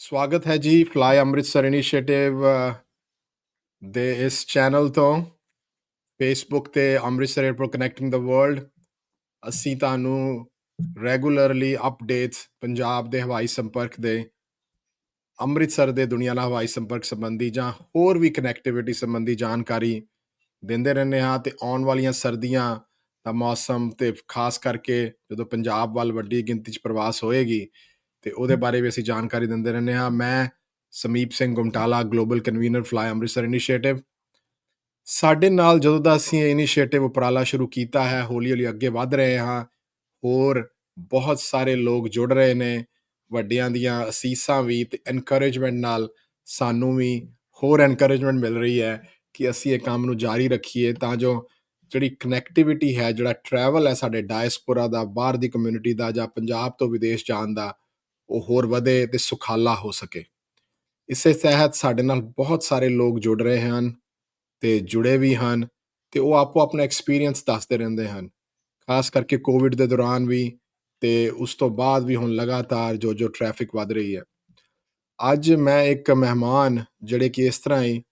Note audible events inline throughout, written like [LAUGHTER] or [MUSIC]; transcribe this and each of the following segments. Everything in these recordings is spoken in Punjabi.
ਸਵਾਗਤ ਹੈ ਜੀ ਫਲਾਈ ਅੰਮ੍ਰਿਤਸਰ ਇਨੀਸ਼ੀਏਟਿਵ ਦੇ ਇਸ ਚੈਨਲ ਤੋਂ। ਫੇਸਬੁੱਕ ਤੇ Amritsar airport connecting the world ਅਸੀਂ ਤੁਹਾਨੂੰ ਰੈਗੂਲਰਲੀ ਅਪਡੇਟਸ ਪੰਜਾਬ ਦੇ ਹਵਾਈ ਸੰਪਰਕ ਦੇ, ਅੰਮ੍ਰਿਤਸਰ ਦੇ ਦੁਨੀਆ ਨਾਲ ਹਵਾਈ ਸੰਪਰਕ ਸੰਬੰਧੀ ਜਾਂ ਹੋਰ ਵੀ ਕਨੈਕਟੀਵਿਟੀ ਸੰਬੰਧੀ ਜਾਣਕਾਰੀ ਦਿੰਦੇ ਰਹਿੰਦੇ ਹਾਂ ਤੇ ਆਉਣ ਵਾਲੀਆਂ ਸਰਦੀਆਂ ਦਾ ਮੌਸਮ ਤੇ ਖਾਸ ਕਰਕੇ ਜਦੋਂ ਪੰਜਾਬ ਵੱਲ ਵੱਡੀ ਗਿਣਤੀ 'ਚ ਪ੍ਰਵਾਸ ਹੋਏਗੀ ਤੇ ਉਹਦੇ ਬਾਰੇ ਵੀ ਅਸੀਂ ਜਾਣਕਾਰੀ ਦਿੰਦੇ ਰਹਿੰਦੇ ਹਾਂ। ਮੈਂ Samip Singh Gumtala global convener fly Amritsar initiative ਸਾਡੇ ਨਾਲ ਜਦੋਂ ਦਾ ਅਸੀਂ ਇਹ ਇਨੀਸ਼ੀਏਟਿਵ ਉਪਰਾਲਾ ਸ਼ੁਰੂ ਕੀਤਾ ਹੈ ਹੌਲੀ ਹੌਲੀ ਅੱਗੇ ਵਧ ਰਹੇ ਹਾਂ ਹੋਰ ਬਹੁਤ ਸਾਰੇ ਲੋਕ ਜੁੜ ਰਹੇ ਨੇ ਵੱਡਿਆਂ ਦੀਆਂ ਅਸੀਸਾਂ ਵੀ ਤੇ ਐਨਕਰੇਜਮੈਂਟ ਨਾਲ ਸਾਨੂੰ ਵੀ ਹੋਰ ਐਨਕਰੇਜਮੈਂਟ ਮਿਲ ਰਹੀ ਹੈ ਕਿ ਅਸੀਂ ਇਹ ਕੰਮ ਨੂੰ ਜਾਰੀ ਰੱਖੀਏ ਤਾਂ ਜੋ ਜਿਹੜੀ ਕਨੈਕਟੀਵਿਟੀ ਹੈ ਜਿਹੜਾ ਟਰੈਵਲ ਹੈ ਸਾਡੇ ਡਾਇਸਪੋਰਾ ਦਾ ਬਾਹਰ ਦੀ ਕਮਿਊਨਿਟੀ ਦਾ ਜਾਂ ਪੰਜਾਬ ਤੋਂ ਵਿਦੇਸ਼ ਜਾਣ ਦਾ ਉਹ ਹੋਰ ਵਧੇ ਤੇ ਸੁਖਾਲਾ ਹੋ ਸਕੇ। ਇਸੇ ਤਹਿਤ ਸਾਡੇ ਨਾਲ ਬਹੁਤ ਸਾਰੇ ਲੋਕ ਜੁੜ ਰਹੇ ਹਨ ਤੇ ਜੁੜੇ ਵੀ ਹਨ ਤੇ ਉਹ ਆਪੋ ਆਪਣਾ ਐਕਸਪੀਰੀਅੰਸ ਦੱਸਦੇ ਰਹਿੰਦੇ ਹਨ। ਖਾਸ ਕਰਕੇ ਕੋਵਿਡ ਦੇ ਦੌਰਾਨ ਵੀ ਤੇ ਉਸ ਤੋਂ ਬਾਅਦ ਵੀ ਹੁਣ ਲਗਾਤਾਰ ਜੋ ਜੋ ਟ੍ਰੈਫਿਕ ਵਧ ਰਹੀ ਹੈ। ਅੱਜ ਮੈਂ ਇੱਕ ਮਹਿਮਾਨ ਜਿਹੜੇ ਕਿ ਇਸ ਤਰ੍ਹਾਂ ਹੀ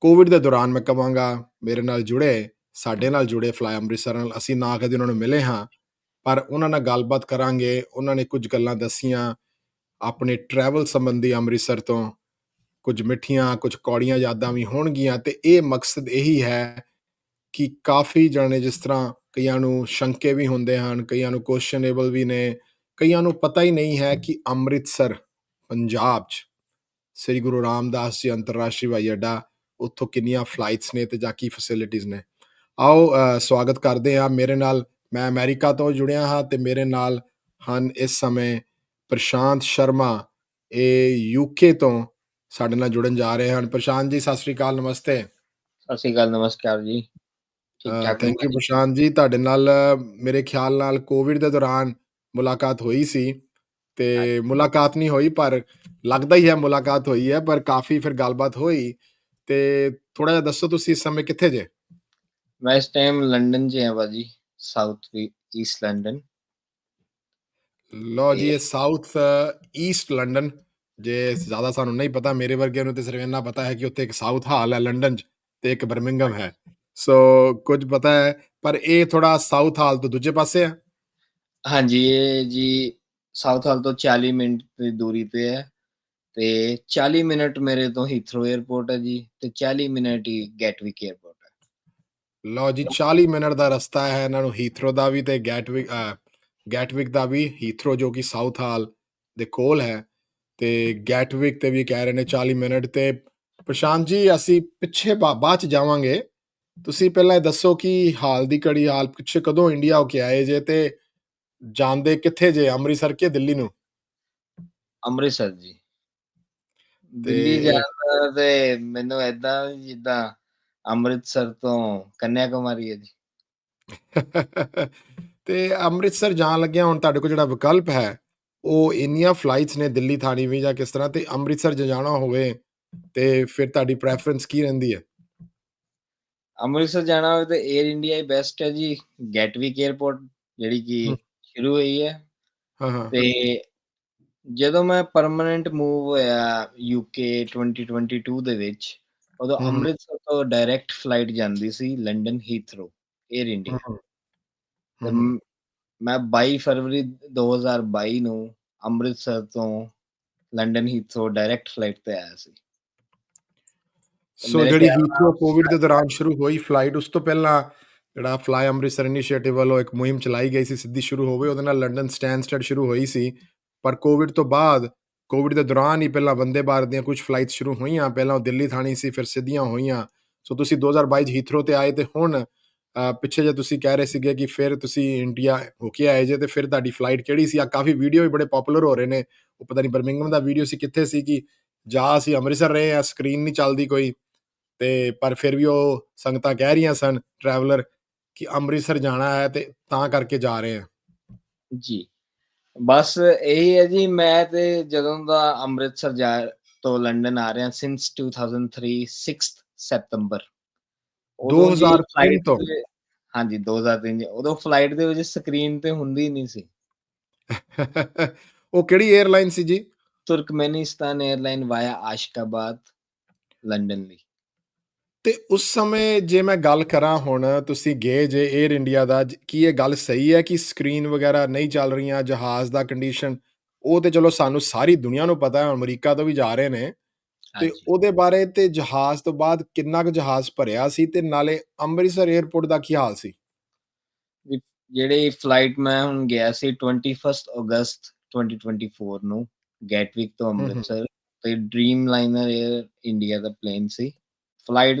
ਕੋਵਿਡ ਦੇ ਦੌਰਾਨ ਮੈਂ ਕਹਾਂਗਾ ਮੇਰੇ ਨਾਲ ਜੁੜੇ, ਸਾਡੇ ਨਾਲ ਜੁੜੇ ਫਲਾਈ ਅੰਮ੍ਰਿਤਸਰ ਨਾਲ ਅਸੀਂ ਨਾ ਕਦੇ ਉਹਨਾਂ ਨੂੰ ਮਿਲੇ ਹਾਂ, ਪਰ ਉਹਨਾਂ ਨਾਲ ਗੱਲਬਾਤ ਕਰਾਂਗੇ, ਉਹਨਾਂ ਨੇ ਕੁਝ ਗੱਲਾਂ ਦੱਸੀਆਂ ਆਪਣੇ ਟਰੈਵਲ ਸੰਬੰਧੀ ਅੰਮ੍ਰਿਤਸਰ ਤੋਂ ਕੁਝ ਮਿੱਠੀਆਂ, ਕੁਝ ਕੌੜੀਆਂ ਯਾਦਾਂ ਵੀ ਹੋਣਗੀਆਂ ਤੇ ਇਹ ਮਕਸਦ ਇਹੀ ਹੈ ਕਿ ਕਾਫੀ ਜਣੇ ਜਿਸ ਤਰ੍ਹਾਂ ਕਈਆਂ ਨੂੰ ਸ਼ੰਕੇ ਵੀ ਹੁੰਦੇ ਹਨ, ਕਈਆਂ ਨੂੰ ਕੁਐਸਚਨੇਬਲ ਵੀ ਨੇ, ਕਈਆਂ ਨੂੰ ਪਤਾ ਹੀ ਨਹੀਂ ਹੈ ਕਿ ਅੰਮ੍ਰਿਤਸਰ, ਪੰਜਾਬ 'ਚ ਸ੍ਰੀ ਗੁਰੂ ਰਾਮਦਾਸ ਜੀ ਅੰਤਰਰਾਸ਼ਟਰੀ ਹਵਾਈ ਅੱਡਾ ਉੱਥੋਂ ਕਿੰਨੀਆਂ ਫਲਾਈਟਸ ਨੇ ਤੇ ਜਾਂ ਕੀ ਫੈਸਿਲਿਟੀਆਂ ਨੇ। ਆਓ ਸਵਾਗਤ ਕਰਦੇ ਹਾਂ। ਮੇਰੇ ਨਾਲ ਮੈਂ ਅਮਰੀਕਾ ਤੋਂ ਜੁੜਿਆ ਹਾਂ ਤੇ ਮੇਰੇ ਨਾਲ ਹਨ ਇਸ ਸਮੇਂ ਪ੍ਰਸ਼ਾਂਤ ਸ਼ਰਮਾ ਇਹ ਯੂਕੇ ਤੋਂ ਸਾਡੇ ਨਾਲ ਜੁੜਨ ਜਾ ਰਹੇ ਹਨ। ਪ੍ਰਸ਼ਾਂਤ ਜੀ ਸਤਿ ਸ੍ਰੀ ਅਕਾਲ ਨਮਸਤੇ। ਸਤਿ ਸ਼੍ਰੀ ਅਕਾਲ ਨਮਸਕਾਰ ਜੀ। ਥੈਂਕ ਯੂ ਪ੍ਰਸ਼ਾਂਤ ਜੀ। ਤੁਹਾਡੇ ਨਾਲ ਮੇਰੇ ਖਿਆਲ ਨਾਲ ਕੋਵਿਡ ਦੇ ਦੌਰਾਨ ਮੁਲਾਕਾਤ ਹੋਈ ਸੀ ਤੇ ਮੁਲਾਕਾਤ ਨਹੀਂ ਹੋਈ ਪਰ ਲੱਗਦਾ ਹੀ ਹੈ ਮੁਲਾਕਾਤ ਹੋਈ ਹੈ ਪਰ ਕਾਫੀ ਫਿਰ ਗੱਲਬਾਤ ਹੋਈ। ਤੇ ਥੋੜਾ ਜਿਹਾ ਦੱਸੋ ਤੁਸੀਂ ਇਸ ਸਮੇਂ ਕਿੱਥੇ ਜੇ? ਮੈਂ ਇਸ ਟਾਈਮ ਲੰਡਨ 'ਚ ਹਾਂ ਭਾਜੀ ਸਾਊਥ ਈਸਟ ਲੰਡਨ ਲੋ ਜੀ ਇਹ ਸਾਊਥ ਈਸਟ ਲੰਡਨ ਜੇ ਜ਼ਿਆਦਾ ਸਾਨੂੰ ਨਹੀਂ ਪਤਾ ਮੇਰੇ ਵਰਗਿਆਂ ਨੂੰ ਤੇ ਸਿਰਫ ਇੰਨਾ ਪਤਾ ਹੈ ਕਿ ਉੱਥੇ ਇੱਕ ਸਾਊਥ ਹਾਲ ਹੈ ਲੰਡਨ 'ਚ ਤੇ ਇੱਕ ਬਰਮਿੰਗਮ ਹੈ। ਸੋ ਕੁਝ ਪਤਾ ਹੈ ਪਰ ਇਹ ਥੋੜਾ ਸਾਊਥ ਹਾਲ ਤੋਂ ਦੂਜੇ ਪਾਸੇ ਹੈ ਹਾਂਜੀ ਇਹ ਜੀ ਸਾਊਥ ਹਾਲ ਤੋਂ 40 ਮਿੰਟ ਦੀ ਦੂਰੀ ਤੇ ਹੈ ਤੇ 40 ਮਿੰਟ ਮੇਰੇ ਤੋਂ ਹੀਥਰੋ 에ਅਰਪੋਰਟ ਹੈ ਜੀ ਤੇ 40 ਮਿੰਟ ਹੀ ਗੈਟਵਿਕ 에ਅਰਪੋਰਟ ਹੈ। ਲੋ ਜੀ 40 ਮਿੰਟ ਦਾ ਰਸਤਾ ਹੈ ਇਹਨਾਂ ਨੂੰ ਹੀਥਰੋ ਦਾ ਵੀ ਤੇ ਗੈਟਵਿਕ ਗੈਟਵਿਕ ਦਾ ਵੀ ਹੀਥਰੋ ਜੋ ਕਿ ਸਾਊਥ ਹਾਲ ਦੇ ਕੋਲ ਹੈ ਤੇ ਗੈਟਵਿਕ ਤੇ ਵੀ ਕਹਿ ਰਹੇ ਨੇ 40 ਮਿੰਟ ਤੇ ਪ੍ਰਸ਼ਾਂਤ ਜੀ ਅਸੀਂ ਪਿੱਛੇ ਬਾਅਦ ਚ ਜਾਵਾਂਗੇ। ਤੁਸੀਂ ਪਹਿਲਾਂ ਇਹ ਦੱਸੋ ਕਿ ਹਾਲ ਦੀ ਘੜੀ ਹਾਲ ਪਿੱਛੇ ਕਦੋਂ ਇੰਡੀਆ ਹੋ ਕੇ ਆਏ ਜੇ ਤੇ ਜਾਂਦੇ ਕਿੱਥੇ ਜੇ? ਅੰਮ੍ਰਿਤਸਰ ਕੇ ਦਿੱਲੀ ਨੂੰ? ਅੰਮ੍ਰਿਤਸਰ ਜੀ। ਦਿੱਲੀ ਜਾਣਾ ਤੇ ਮੈਨੂੰ ਐਦਾਂ ਜਿੱਦਾਂ ਅੰਮ੍ਰਿਤਸਰ ਤੋਂ ਕੰਨਿਆ ਕੁਮਾਰੀ ਹੈ ਜੀ। [LAUGHS] ਤੇ ਅੰਮ੍ਰਿਤਸਰ ਜਾਣ ਲੱਗਿਆ ਹੁਣ ਤੁਹਾਡੇ ਕੋਲ ਜਿਹੜਾ ਵਿਕਲਪ ਹੈ ਉਹ ਇੰਨੀਆਂ ਫਲਾਈਟਸ ਨੇ ਦਿੱਲੀ ਥਾਣੀ ਵੀ ਜਾਂ ਕਿਸ ਤਰ੍ਹਾਂ ਤੇ ਅੰਮ੍ਰਿਤਸਰ ਜਾਣਾ ਹੋਵੇ ਤੇ ਫਿਰ ਤੁਹਾਡੀ ਪ੍ਰੈਫਰੈਂਸ ਕੀ ਰਹਿੰਦੀ ਹੈ? ਅੰਮ੍ਰਿਤਸਰ ਜਾਣਾ ਹੋਵੇ ਤਾਂ 에ਅਰ ਇੰਡੀਆ ਹੀ ਬੈਸਟ ਹੈ ਜੀ ਗੈਟਵਿਕ 에ਅਰਪੋਰਟ ਜਿਹੜੀ ਕਿ ਸ਼ੁਰੂ ਹੋਈ ਹੈ। ਹਾਂ ਹਾਂ। ਤੇ ਜਦੋਂ ਮੈਂ ਪਰਮਨੈਂਟ ਮੂਵ ਹੋਇਆ ਯੂਕੇ 2022 ਦੇ ਵਿੱਚ ਉਦੋਂ ਅੰਮ੍ਰਿਤਸਰ ਤੋਂ ਡਾਇਰੈਕਟ ਫਲਾਈਟ ਜਾਂਦੀ ਸੀ ਲੰਡਨ ਹੀਥਰੋ 에ਅਰ ਇੰਡੀਆ ਤੇ। ਮ- ਮੈਂ 22 ਫਰਵਰੀ 2022 ਨੂੰ ਅੰਮ੍ਰਿਤਸਰ ਤੋਂ ਲੰਡਨ ਹੀਥਰੋ ਡਾਇਰੈਕਟ ਫਲਾਈਟ ਤੇ ਆਇਆ ਸੀ। ਸੋ ਮੇਰੇ ਜਿਹੜੀ ਖਿਆਲ ਨਾਲ ਹੀਥਰੋ ਕੋਵਿਡ ਦੇ ਦੌਰਾਨ ਸ਼ੁਰੂ ਹੋਈ ਫਲਾਈਟ ਉਸ ਤੋਂ ਪਹਿਲਾਂ ਜਿਹੜਾ ਫਲਾਈ ਅੰਮ੍ਰਿਤਸਰ ਇਨੀਸ਼ੀਏਟਿਵ ਵੱਲੋਂ ਇੱਕ ਮੁਹਿੰਮ ਚਲਾਈ ਗਈ ਸੀ ਸਿੱਧੀ ਸ਼ੁਰੂ ਹੋਵੇ ਉਹਦੇ ਨਾਲ ਲੰਡਨ ਸਟੈਂਡਸਟਡ ਸ਼ੁਰੂ ਹੋਈ ਸੀ। ਪਰ ਕੋਵਿਡ ਤੋਂ ਬਾਅਦ ਕੋਵਿਡ ਦੇ ਦੌਰਾਨ ਹੀ ਪਹਿਲਾਂ ਵੰਦੇ ਭਾਰਤ ਦੀਆਂ ਕੁਝ ਫਲਾਈਟ ਸ਼ੁਰੂ ਹੋਈਆਂ ਪਹਿਲਾਂ ਉਹ ਦਿੱਲੀ ਥਾਣੀ ਸੀ ਫਿਰ ਸਿੱਧੀਆਂ ਹੋਈਆਂ। ਸੋ ਤੁਸੀਂ 2022 'ਚ ਹੀਥਰੋ ਤੇ ਆਏ ਤੇ ਹੁਣ ਪਿੱਛੇ ਜੇ ਤੁਸੀਂ ਕਹਿ ਰਹੇ ਸੀਗੇ ਕਿ ਫਿਰ ਤੁਸੀਂ ਇੰਡੀਆ ਹੋ ਕੇ ਆਏ ਜੇ ਤੇ ਫਿਰ ਤੁਹਾਡੀ ਫਲਾਈਟ ਕਿਹੜੀ ਸੀ? ਆ ਕਾਫੀ ਵੀਡੀਓ ਵੀ ਬੜੇ ਪਪੂਲਰ ਹੋ ਰਹੇ ਨੇ। ਉਹ ਪਤਾ ਨਹੀਂ ਬਰਮਿੰਗਮ ਦਾ ਵੀਡੀਓ ਸੀ, ਕਿੱਥੇ ਸੀ ਕਿ ਜਾ ਅਸੀਂ ਅੰਮ੍ਰਿਤਸਰ ਰਹੇ ਆ ਸਕਰੀਨ ਨਹੀਂ ਚੱਲਦੀ ਕੋਈ। ਤੇ ਪਰ ਫਿਰ ਵੀ ਉਹ ਸੰਗਤਾਂ ਕਹਿ ਰਹੀਆਂ ਸਨ ਟਰੈਵਲਰ ਕਿ ਅੰਮ੍ਰਿਤਸਰ ਜਾਣਾ ਹੈ ਤੇ ਤਾਂ ਕਰਕੇ ਜਾ ਰਹੇ ਆ ਜੀ। ਬਸ ਇਹੀ ਹੈ ਜੀ, ਮੈਂ ਤੇ ਜਦੋਂ ਦਾ ਅੰਮ੍ਰਿਤਸਰ ਜਾ ਤੋਂ ਲੰਡਨ ਆ ਰਿਹਾ ਸਿੰਸ 2003 6th ਸਤੰਬਰ 2003 ਤੋਂ ਹਾਂਜੀ 2003 ਉਦੋਂ ਫਲਾਈਟ ਦੇ। ਵਿੱਚ ਸਕਰੀਨ ਤੇ ਹੁੰਦੀ ਨਹੀਂ ਸੀ। [LAUGHS] ਉਹ ਕਿਹੜੀ 에ਅਰਲਾਈਨ ਸੀ ਜੀ? Turkmenistan airline via Ashgabat London ਲਈ। ਤੇ ਉਸ ਸਮੇਂ ਜੇ ਮੈਂ ਗੱਲ ਕਰਾਂ ਹੁਣ ਤੁਸੀਂ ਗਏ ਜੇ 에ਅਰ ਇੰਡੀਆ ਦਾ ਕੀ ਇਹ ਗੱਲ ਸਹੀ ਹੈ ਕਿ ਸਕਰੀਨ ਵਗੈਰਾ ਨਹੀਂ ਚੱਲ ਰਹੀਆਂ ਜਹਾਜ਼ ਦਾ ਕੰਡੀਸ਼ਨ ਉਹ ਤੇ ਚਲੋ ਸਾਨੂੰ ਸਾਰੀ ਦੁਨੀਆ ਨੂੰ ਪਤਾ ਹੈ ਅਮਰੀਕਾ ਤੋਂ ਵੀ ਜਾ ਰਹੇ ਨੇ। ਤੇ ਉਹਦੇ ਬਾਰੇ ਤੇ ਜਹਾਜ਼ ਤੋਂ ਬਾਅਦ ਕਿੰਨਾ ਕੁ ਜਹਾਜ਼ ਭਰਿਆ ਸੀ ਤੇ ਨਾਲੇ ਅੰਮ੍ਰਿਤਸਰ 에ਅਰਪੋਰਟ ਦਾ ਕੀ ਹਾਲ ਸੀ? ਜਿਹੜੀ ਫਲਾਈਟ ਮੈਂ ਹੁਣ ਗਿਆ ਸੀ 21 ਅਗਸਤ 2024 ਨੂੰ ਗੈਟਵਿਕ ਤੋਂ ਅੰਮ੍ਰਿਤਸਰ ਤੇ ਡ੍ਰੀਮ ਲਾਈਨਰ 에ਅਰ ਇੰਡੀਆ ਦਾ ਪਲੇਨ ਸੀ ਫਲਾਈਟ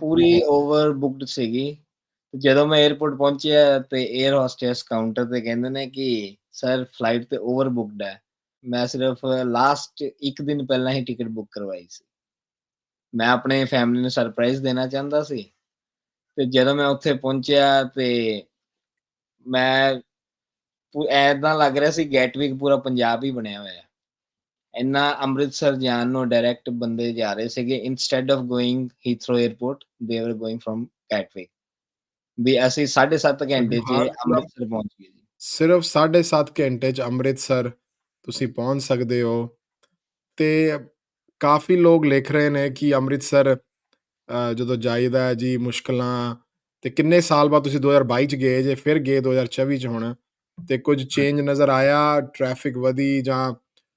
ਪੂਰੀ ਓਵਰ ਬੁੱਕਡ ਸੀਗੀ ਜਦੋਂ ਮੈਂ 에어ਪੋਰਟ ਪਹੁੰਚਿਆ ਤੇ 에ਅਰ ਹੋਸਟੈਸ ਕਾਊਂਟਰ ਤੇ ਕਹਿੰਦੇ ਨੇ ਕਿ ਸਰ ਫਲਾਈਟ ਤੇ ਓਵਰ ਬੁਕਡ ਹੈ। ਮੈਂ ਸਿਰਫ ਲਾਸਟ 1 ਦਿਨ ਪਹਿਲਾਂ ਹੀ ਟਿਕਟ ਬੁੱਕ ਕਰਵਾਈ ਸੀ। ਮੈਂ ਆਪਣੇ ਫੈਮਿਲੀ ਨੂੰ ਸਰਪ੍ਰਾਈਜ਼ ਦੇਣਾ ਚਾਹੁੰਦਾ ਸੀ। ਤੇ ਜਦੋਂ ਮੈਂ ਉੱਥੇ ਪਹੁੰਚਿਆ ਤੇ ਮੈਂ ਏਦਾਂ ਲੱਗ ਰਿਹਾ ਸੀ ਗੈਟਵਿਕ ਪੂਰਾ ਪੰਜਾਬ ਹੀ ਬਣਿਆ ਹੋਇਆ ਹੈ। ਇੰਨਾ ਅੰਮ੍ਰਿਤਸਰ ਜਾਣ ਨੂੰ ਡਾਇਰੈਕਟ ਬੰਦੇ ਜਾ ਰਹੇ ਸੀਗੇ instead of going Heathrow airport they were going from ਗੈਟਵਿਕ। ਵੀ ਅਸੀਂ 7.5 ਘੰਟੇ 'ਚ ਅੰਮ੍ਰਿਤਸਰ ਪਹੁੰਚ ਗਏ ਜੀ। ਸਿਰਫ 7.5 ਘੰਟੇ 'ਚ ਅੰਮ੍ਰਿਤਸਰ ਤੁਸੀਂ ਪਹੁੰਚ ਸਕਦੇ ਹੋ। ਅਤੇ ਕਾਫੀ ਲੋਕ ਲਿਖ ਰਹੇ ਨੇ ਕਿ ਅੰਮ੍ਰਿਤਸਰ ਅ, ਜਦੋਂ ਜਾਈਦਾ ਹੈ ਜੀ ਮੁਸ਼ਕਲਾਂ ਤੇ ਕਿੰਨੇ ਸਾਲ ਬਾਅਦ ਤੁਸੀਂ 2022 'ਚ ਗਏ ਜੇ ਫਿਰ ਗਏ 2024 'ਚ ਹੁਣ। ਤੇ ਕੁਝ ਚੇਂਜ ਨਜ਼ਰ ਆਇਆ ਟ੍ਰੈਫਿਕ ਵਧੀ ਜਾਂ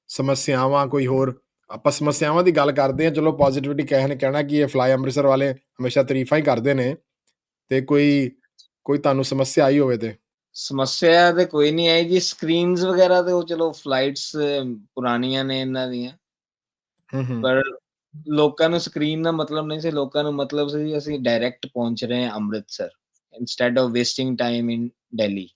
ਸਮੱਸਿਆਵਾਂ ਕੋਈ ਹੋਰ? ਆਪਾਂ ਸਮੱਸਿਆਵਾਂ ਦੀ ਗੱਲ ਕਰਦੇ ਹਾਂ ਚਲੋ ਪੋਜ਼ਿਟਿਵਿਟੀ ਕਹਿਣ ਕਹਿਣਾ ਕਿ ਇਹ ਫਲਾਈ ਅੰਮ੍ਰਿਤਸਰ ਵਾਲੇ ਹਮੇਸ਼ਾ ਤਾਰੀਫਾਂ ਹੀ ਕਰਦੇ ਨੇ। ਤੇ ਕੋਈ ਕੋਈ ਤੁਹਾਨੂੰ ਸਮੱਸਿਆ ਆਈ ਹੋਵੇ ਤੇ। ਸਮੱਸਿਆ ਤੇ ਕੋਈ ਨਹੀਂ ਆਈ ਜੀ ਸਕਰੀਨਸ ਵਗੈਰਾ ਤੇ ਉਹ ਚਲੋ ਫਲਾਈਟਸ ਪੁਰਾਣੀਆਂ ਨੇ ਇਹਨਾਂ ਦੀਆਂ। ਪਰ ਲੋਕਾਂ ਨੂੰ ਸਕਰੀਨ ਦਾ ਮਤਲਬ ਨਹੀਂ ਸੀ ਲੋਕਾਂ ਨੂੰ ਮਤਲਬ ਸੀ ਅਸੀਂ ਡਾਇਰੈਕਟ ਪਹੁੰਚ ਰਹੇ ਹਾਂ Amritsar instead of wasting time in Delhi.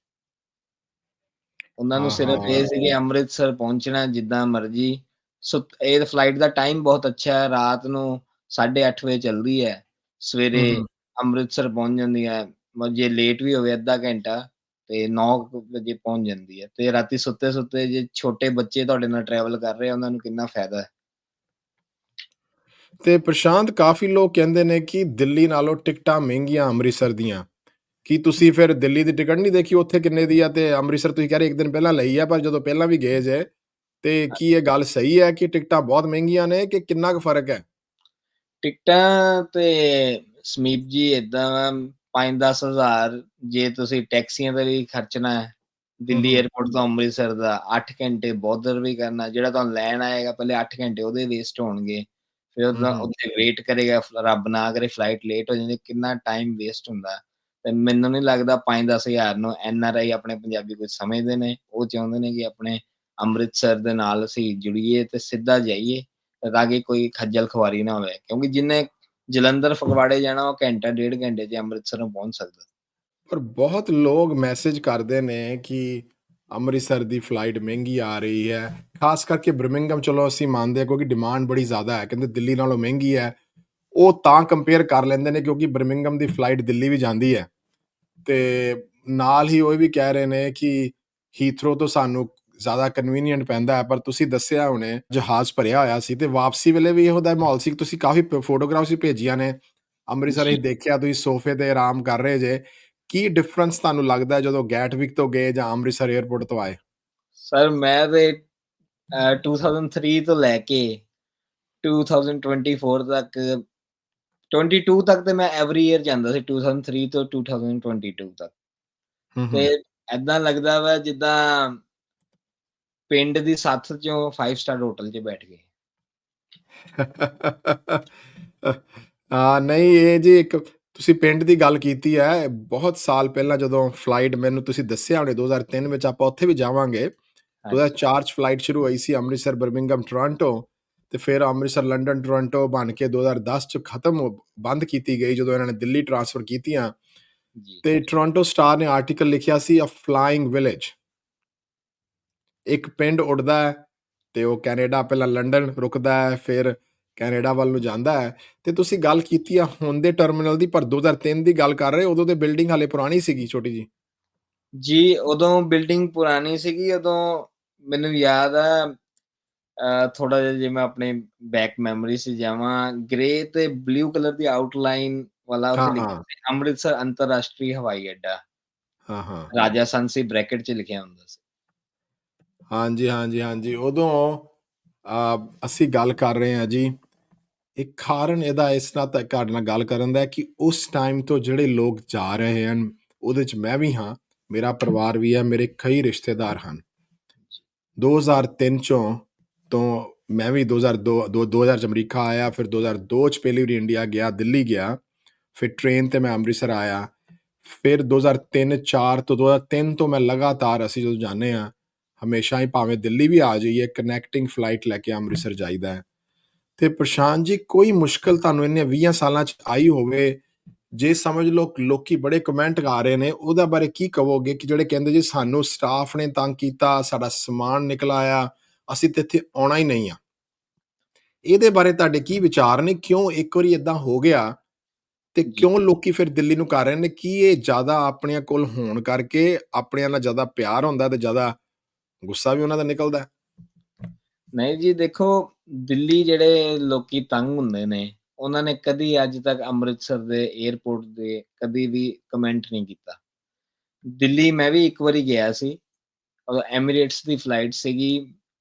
ਉਹਨਾਂ ਨੂੰ ਸਿਰਫ ਇਹ। ਸੀ ਕਿ ਅੰਮ੍ਰਿਤਸਰ ਪਹੁੰਚਣਾ ਜਿੱਦਾਂ ਮਰਜ਼ੀ ਸੁ ਇਹ ਫਲਾਈਟ ਦਾ ਟਾਈਮ ਬਹੁਤ ਅੱਛਾ ਹੈ ਰਾਤ ਨੂੰ 8:30 ਵਜੇ ਚੱਲਦੀ ਹੈ। ਸਵੇਰੇ। ਅੰਮ੍ਰਿਤਸਰ ਪਹੁੰਚ ਜਾਂਦੀ ਹੈ ਜੇ ਲੇਟ ਵੀ ਹੋਵੇ ਅੱਧਾ ਘੰਟਾ ਤੇ 9 ਵਜੇ ਪਹੁੰਚ ਜਾਂਦੀ ਹੈ ਤੇ ਰਾਤੀ ਸੁੱਤੇ ਸੁੱਤੇ ਜੇ ਛੋਟੇ ਬੱਚੇ ਤੁਹਾਡੇ ਨਾਲ ਟਰੈਵਲ ਕਰ ਰਹੇ ਆ ਉਹਨਾਂ ਨੂੰ ਕਿੰਨਾ ਫਾਇਦਾ ਹੈ? ਤੇ ਪ੍ਰਸ਼ਾਂਤ ਕਾਫੀ ਲੋਕ ਕਹਿੰਦੇ ਨੇ ਕਿ ਦਿੱਲੀ ਨਾਲੋਂ ਟਿਕਟਾਂ ਮਹਿੰਗੀਆਂ ਅੰਮ੍ਰਿਤਸਰ ਦੀਆਂ। ਕੀ ਤੁਸੀਂ ਫਿਰ ਦਿੱਲੀ ਦੀ ਟਿਕਟ ਨਹੀਂ ਦੇਖੀ ਉੱਥੇ ਕਿੰਨੇ ਦੀ ਆ ਤੇ ਅੰਮ੍ਰਿਤਸਰ ਤੁਸੀਂ ਕਹ ਰਹੇ ਇੱਕ ਦਿਨ ਪਹਿਲਾਂ ਲਈ ਆ ਪਰ ਜਦੋਂ ਪਹਿਲਾਂ ਵੀ ਗਏ ਜੇ ਤੇ ਕੀ ਇਹ ਗੱਲ ਸਹੀ ਹੈ ਕਿ ਟਿਕਟਾਂ ਬਹੁਤ ਮਹਿੰਗੀਆਂ ਨੇ ਕਿ ਕਿੰਨਾ ਕੁ ਫ਼ਰਕ ਹੈ? ਟਿਕਟਾਂ ਤੇ ਸਮੀਪ ਜੀ ਇਦਾਂ 5-10000 ਜੇ ਤੁਸੀਂ ਟੈਕਸੀਆਂ ਦੇ ਲਈ ਖਰਚਣਾ ਹੈ ਦਿੱਲੀ 에ਅਰਪੋਰਟ ਤੋਂ ਅੰਮ੍ਰਿਤਸਰ ਦਾ 8 ਘੰਟੇ ਬੌਦਰ ਵੀ ਕਰਨਾ ਜਿਹੜਾ ਤੁਹਾਨੂੰ ਲੈਣ ਆਏਗਾ ਪਹਿਲੇ 8 ਘੰਟੇ ਉਹਦੇ ਵੇਸਟ ਹੋਣਗੇ। ਫਿਰ ਉੱਥੇ ਵੇਟ ਕਰੇਗਾ ਰੱਬ ਨਾ ਕਰੇ ਫਲਾਈਟ ਲੇਟ ਹੋ ਜਾਂਦੀ ਕਿੰਨਾ ਟਾਈਮ ਵੇਸਟ ਹੁੰਦਾ। ਤੇ ਮੈਨੂੰ ਨਹੀਂ ਲੱਗਦਾ 5-10000 ਨੂੰ ਐਨ ਆਰ ਆਈ ਆਪਣੇ ਪੰਜਾਬੀ ਕੁਝ ਸਮਝਦੇ ਨੇ ਉਹ ਚਾਹੁੰਦੇ ਨੇ ਕਿ ਆਪਣੇ ਅੰਮ੍ਰਿਤਸਰ ਦੇ ਨਾਲ ਅਸੀਂ ਜੁੜੀਏ ਤੇ ਸਿੱਧਾ ਜਾਈਏ ਤਾਂ ਕਿ ਕੋਈ ਖੱਜਲ ਖਵਾਰੀ ਨਾ ਹੋਵੇ। ਕਿਉਂਕਿ ਜਿੰਨੇ ਜਲੰਧਰ ਫਗਵਾੜੇ ਜਾਣਾ, ਉਹ ਘੰਟਾ, ਡੇਢ ਘੰਟੇ 'ਚ ਅੰਮ੍ਰਿਤਸਰ ਨੂੰ ਪਹੁੰਚ ਸਕਦਾ। ਪਰ ਬਹੁਤ ਲੋਕ ਮੈਸੇਜ ਕਰਦੇ ਨੇ ਕਿ ਅੰਮ੍ਰਿਤਸਰ ਦੀ ਫਲਾਈਟ ਮਹਿੰਗੀ ਆ ਰਹੀ ਹੈ। ਖਾਸ ਕਰਕੇ ਬਰਮਿੰਗਮ ਚਲੋ ਅਸੀਂ ਮੰਨਦੇ ਹਾਂ ਕਿਉਂਕਿ ਡਿਮਾਂਡ ਬੜੀ ਜ਼ਿਆਦਾ ਹੈ, ਕਹਿੰਦੇ ਦਿੱਲੀ ਨਾਲੋਂ ਮਹਿੰਗੀ ਹੈ। ਉਹ ਤਾਂ ਕੰਪੇਅਰ ਕਰ ਲੈਂਦੇ ਨੇ ਕਿਉਂਕਿ ਬਰਮਿੰਗਮ ਦੀ ਫਲਾਈਟ ਦਿੱਲੀ ਵੀ ਜਾਂਦੀ ਹੈ। ਤੇ ਨਾਲ ਹੀ ਉਹ ਵੀ ਕਹਿ ਰਹੇ ਨੇ ਕਿ ਹੀਥਰੋ ਤੋਂ ਸਾਨੂੰ ਜ਼ਿਆਦਾ ਕਨਵੀਨੀਅੰਟ ਪੈਂਦਾ ਹੈ ਪਰ ਤੁਸੀਂ ਦੱਸਿਆ ਹੁਣੇ ਜਹਾਜ਼ ਭਰਿਆ ਹੋਇਆ ਸੀ ਤੇ ਵਾਪਸੀ ਵੇਲੇ ਵੀ ਇਹੋ ਦਾ ਮਾਹੌਲ ਸੀ ਤੁਸੀਂ ਕਾਫੀ ਫੋਟੋਗ੍ਰਾਫਸ ਭੇਜੀਆਂ ਨੇ। ਅੰਮ੍ਰਿਤਸਰ। ਅਸੀਂ ਦੇਖਿਆ ਤੁਸੀਂ ਸੋਫੇ ਤੇ ਆਰਾਮ ਕਰ ਰਹੇ ਜੇ। ਕੀ ਡਿਫਰੈਂਸ ਤੁਹਾਨੂੰ ਲੱਗਦਾ ਹੈ ਜਦੋਂ ਗੈਟਵਿਕ ਤੋਂ ਗਏ ਜਾਂ ਅੰਮ੍ਰਿਤਸਰ 에ਅਰਪੋਰਟ ਤੋਂ ਆਏ? ਸਰ ਮੈਂ ਤੇ ਅ, 2003 ਤੋਂ ਲੈ ਕੇ 2024 ਤੱਕ 22 ਤੱਕ ਤੇ ਮੈਂ ਐਵਰੀ ਈਅਰ ਜਾਂਦਾ ਸੀ 2003 ਤੋਂ 2022 ਤੱਕ। ਹੂੰ ਤੇ ਐਦਾਂ ਲੱਗਦਾ ਵਾ ਜਿੱਦਾਂ ਪਿੰਡ ਦੀ ਸੱਥ ਚੋਂ 5 ਸਟਾਰ ਹੋਟਲ 'ਚ ਬੈਠ ਗਏ। [LAUGHS] ਹਾਂ ਨਹੀਂ ਇਹ ਜੀ ਇੱਕ ਤੁਸੀਂ ਪਿੰਡ ਦੀ ਗੱਲ ਕੀਤੀ ਹੈ ਬਹੁਤ ਸਾਲ ਪਹਿਲਾਂ ਜਦੋਂ ਫਲਾਈਟ ਮੈਨੂੰ ਤੁਸੀਂ ਦੱਸਿਆ ਹੁਣੇ 2003 ਵਿੱਚ ਆਪਾਂ ਉੱਥੇ ਵੀ ਜਾਵਾਂਗੇ। 2004 ਚ ਫਲਾਈਟ ਸ਼ੁਰੂ ਹੋਈ ਸੀ ਅੰਮ੍ਰਿਤਸਰ ਬਰਮਿੰਘਮ ਟੋਰਾਂਟੋ। ਤੇ ਫਿਰ ਅੰਮ੍ਰਿਤਸਰ ਲੰਡਨ ਟੋਰਾਂਟੋ ਬਣ ਕੇ 2010 ਚ ਖਤਮ ਬੰਦ ਕੀਤੀ ਗਈ ਜਦੋਂ ਇਹਨਾਂ ਨੇ ਦਿੱਲੀ ਟ੍ਰਾਂਸਫਰ ਕੀਤੀਆਂ। ਤੇ ਟੋਰਾਂਟੋ ਸਟਾਰ ਨੇ ਆਰਟੀਕਲ ਲਿਖਿਆ ਸੀ ਅ ਫਲਾਈਂਗ ਵਿਲੇਜ ਇੱਕ ਪਿੰਡ ਉੱਡਦਾ ਹੈ ਤੇ ਉਹ ਕੈਨੇਡਾ ਪਹਿਲਾਂ ਲੰਡਨ ਰੁਕਦਾ ਹੈ ਫਿਰ ਕੈਨੇਡਾ ਵੱਲ ਨੂੰ ਜਾਂਦਾ ਹੈ। ਤੇ ਤੁਸੀਂ ਗੱਲ ਕੀਤੀ ਆ ਹੁਣ ਦੇ ਟਰਮੀਨਲ ਦੀ ਪਰ 2003 ਦੀ ਗੱਲ ਕਰ ਰਹੇ ਉਦੋਂ ਤੇ ਬਿਲਡਿੰਗ ਹਾਲੇ ਪੁਰਾਣੀ ਸੀਗੀ ਛੋਟੀ ਜੀ ਜੀ ਉਦੋਂ ਬਿਲਡਿੰਗ ਪੁਰਾਣੀ ਸੀਗੀ ਉਦੋਂ ਮੈਨੂੰ ਯਾਦ ਆ ਥੋੜਾ ਜਿਹਾ ਜੇ ਮੈਂ ਆਪਣੇ ਬੈਕ ਮੈਮਰੀ 'ਚ ਜਾਵਾਂ ਗ੍ਰੇ ਤੇ ਬਲੂ ਕਲਰ ਦੀ ਆਊਟਲਾਈਨ ਵਾਲਾ ਉੱਥੇ ਲਿਖਿਆ। ਸੀ ਅੰਮ੍ਰਿਤਸਰ ਅੰਤਰਰਾਸ਼ਟਰੀ ਹਵਾਈ ਅੱਡਾ। ਹਾਂ ਹਾਂ। ਰਾਜਾ ਸੰਸੀ ਬ੍ਰੈਕਟ 'ਚ ਲਿਖਿਆ ਹੁੰਦਾ ਸੀ। ਹਾਂਜੀ ਹਾਂਜੀ ਹਾਂਜੀ। ਉਦੋਂ ਅ, ਅਸੀਂ ਗੱਲ ਕਰ ਰਹੇ ਹਾਂ ਜੀ। ਇੱਕ ਕਾਰਨ ਇਹਦਾ ਇਸ ਨਾਲ ਤਾਂ ਤੁਹਾਡੇ ਨਾਲ ਗੱਲ ਕਰਨ ਦਾ ਹੈ ਕਿ ਉਸ ਟਾਈਮ ਤੋਂ ਜਿਹੜੇ ਲੋਕ ਜਾ ਰਹੇ ਹਨ ਉਹਦੇ ਚ ਮੈਂ ਵੀ ਹਾਂ ਮੇਰਾ ਪਰਿਵਾਰ ਵੀ ਹੈ ਮੇਰੇ ਕਈ ਰਿਸ਼ਤੇਦਾਰ ਹਨ। 2003 ਚੋਂ ਤੋਂ ਮੈਂ ਵੀ 2002 ਦੋ- 2000 ਚ ਅਮਰੀਕਾ ਆਇਆ ਫਿਰ 2002 ਚ ਪਹਿਲੀ ਵਾਰੀ ਇੰਡੀਆ ਗਿਆ ਦਿੱਲੀ ਗਿਆ ਫਿਰ ਟ੍ਰੇਨ ਤੇ ਮੈਂ ਅੰਮ੍ਰਿਤਸਰ ਆਇਆ। ਫਿਰ 2003 4 ਤੋਂ 2003 ਤੋਂ ਮੈਂ ਲਗਾਤਾਰ ਅਸੀਂ ਜਦੋਂ ਜਾਂਦੇ ਹਾਂ ਹਮੇਸ਼ਾ ਹੀ ਭਾਵੇਂ ਦਿੱਲੀ ਵੀ ਆ ਜਾਈਏ ਕਨੈਕਟਿੰਗ ਫਲਾਈਟ ਲੈ ਕੇ ਅੰਮ੍ਰਿਤਸਰ ਜਾਈਦਾ ਹੈ। ਤੇ ਪ੍ਰਸ਼ਾਂਤ ਜੀ ਕੋਈ ਮੁਸ਼ਕਲ ਤੁਹਾਨੂੰ ਇੰਨੇ 20 ਸਾਲਾਂ ਚ ਆਈ ਹੋਵੇ ਜੇ ਸਮਝ ਕਿ ਲੋਕੀ ਬੜੇ ਕਮੈਂਟ ਆ ਰਹੇ ਨੇ ਉਹਦਾ ਬਾਰੇ ਕੀ ਕਹੋਗੇ ਕਿ ਜਿਹੜੇ ਕਹਿੰਦੇ ਜੀ ਸਾਨੂੰ ਸਟਾਫ ਨੇ ਤੰਗ ਕੀਤਾ ਸਾਡਾ ਸਮਾਨ ਨਿਕਲ ਆਇਆ ਅਸੀਂ ਤੇ ਇੱਥੇ ਆਉਣਾ ਹੀ ਨਹੀਂ ਆ। ਇਹਦੇ ਬਾਰੇ ਤੁਹਾਡੇ ਕੀ ਵਿਚਾਰ ਨੇ? ਕਿਉਂ ਇੱਕ ਵਾਰੀ ਇਦਾਂ ਹੋ ਗਿਆ ਤੇ। ਕਿਉਂ ਲੋਕੀ ਫਿਰ ਦਿੱਲੀ ਨੂੰ ਕਰ ਰਹੇ ਨੇ? ਕੀ ਇਹ ਜ਼ਿਆਦਾ ਆਪਣਿਆਂ ਕੋਲ ਹੋਣ ਕਰਕੇ ਆਪਣਿਆਂ ਨਾਲ ਜ਼ਿਆਦਾ ਪਿਆਰ ਹੁੰਦਾ ਤੇ ਜ਼ਿਆਦਾ ਗੁੱਸਾ ਵੀ ਉਹਨਾਂ ਦਾ ਨਿਕਲਦਾ? ਨਹੀਂ ਜੀ ਦੇਖੋ ਦਿੱਲੀ ਜਿਹੜੇ ਲੋਕੀ ਤੰਗ ਹੁੰਦੇ ਨੇ ਉਹਨਾਂ ਨੇ ਕਦੀ ਅੱਜ ਤੱਕ ਅੰਮ੍ਰਿਤਸਰ ਦੇ 에ਅਰਪੋਰਟ ਦੇ ਕਦੀ ਵੀ ਕਮੈਂਟ ਨਹੀਂ ਕੀਤਾ ਦਿੱਲੀ ਮੈਂ ਵੀ ਇੱਕ ਵਾਰੀ ਗਿਆ ਸੀ ਉਹ ਐਮੀਰੇਟਸ ਦੀ ਫਲਾਈਟ ਸੀਗੀ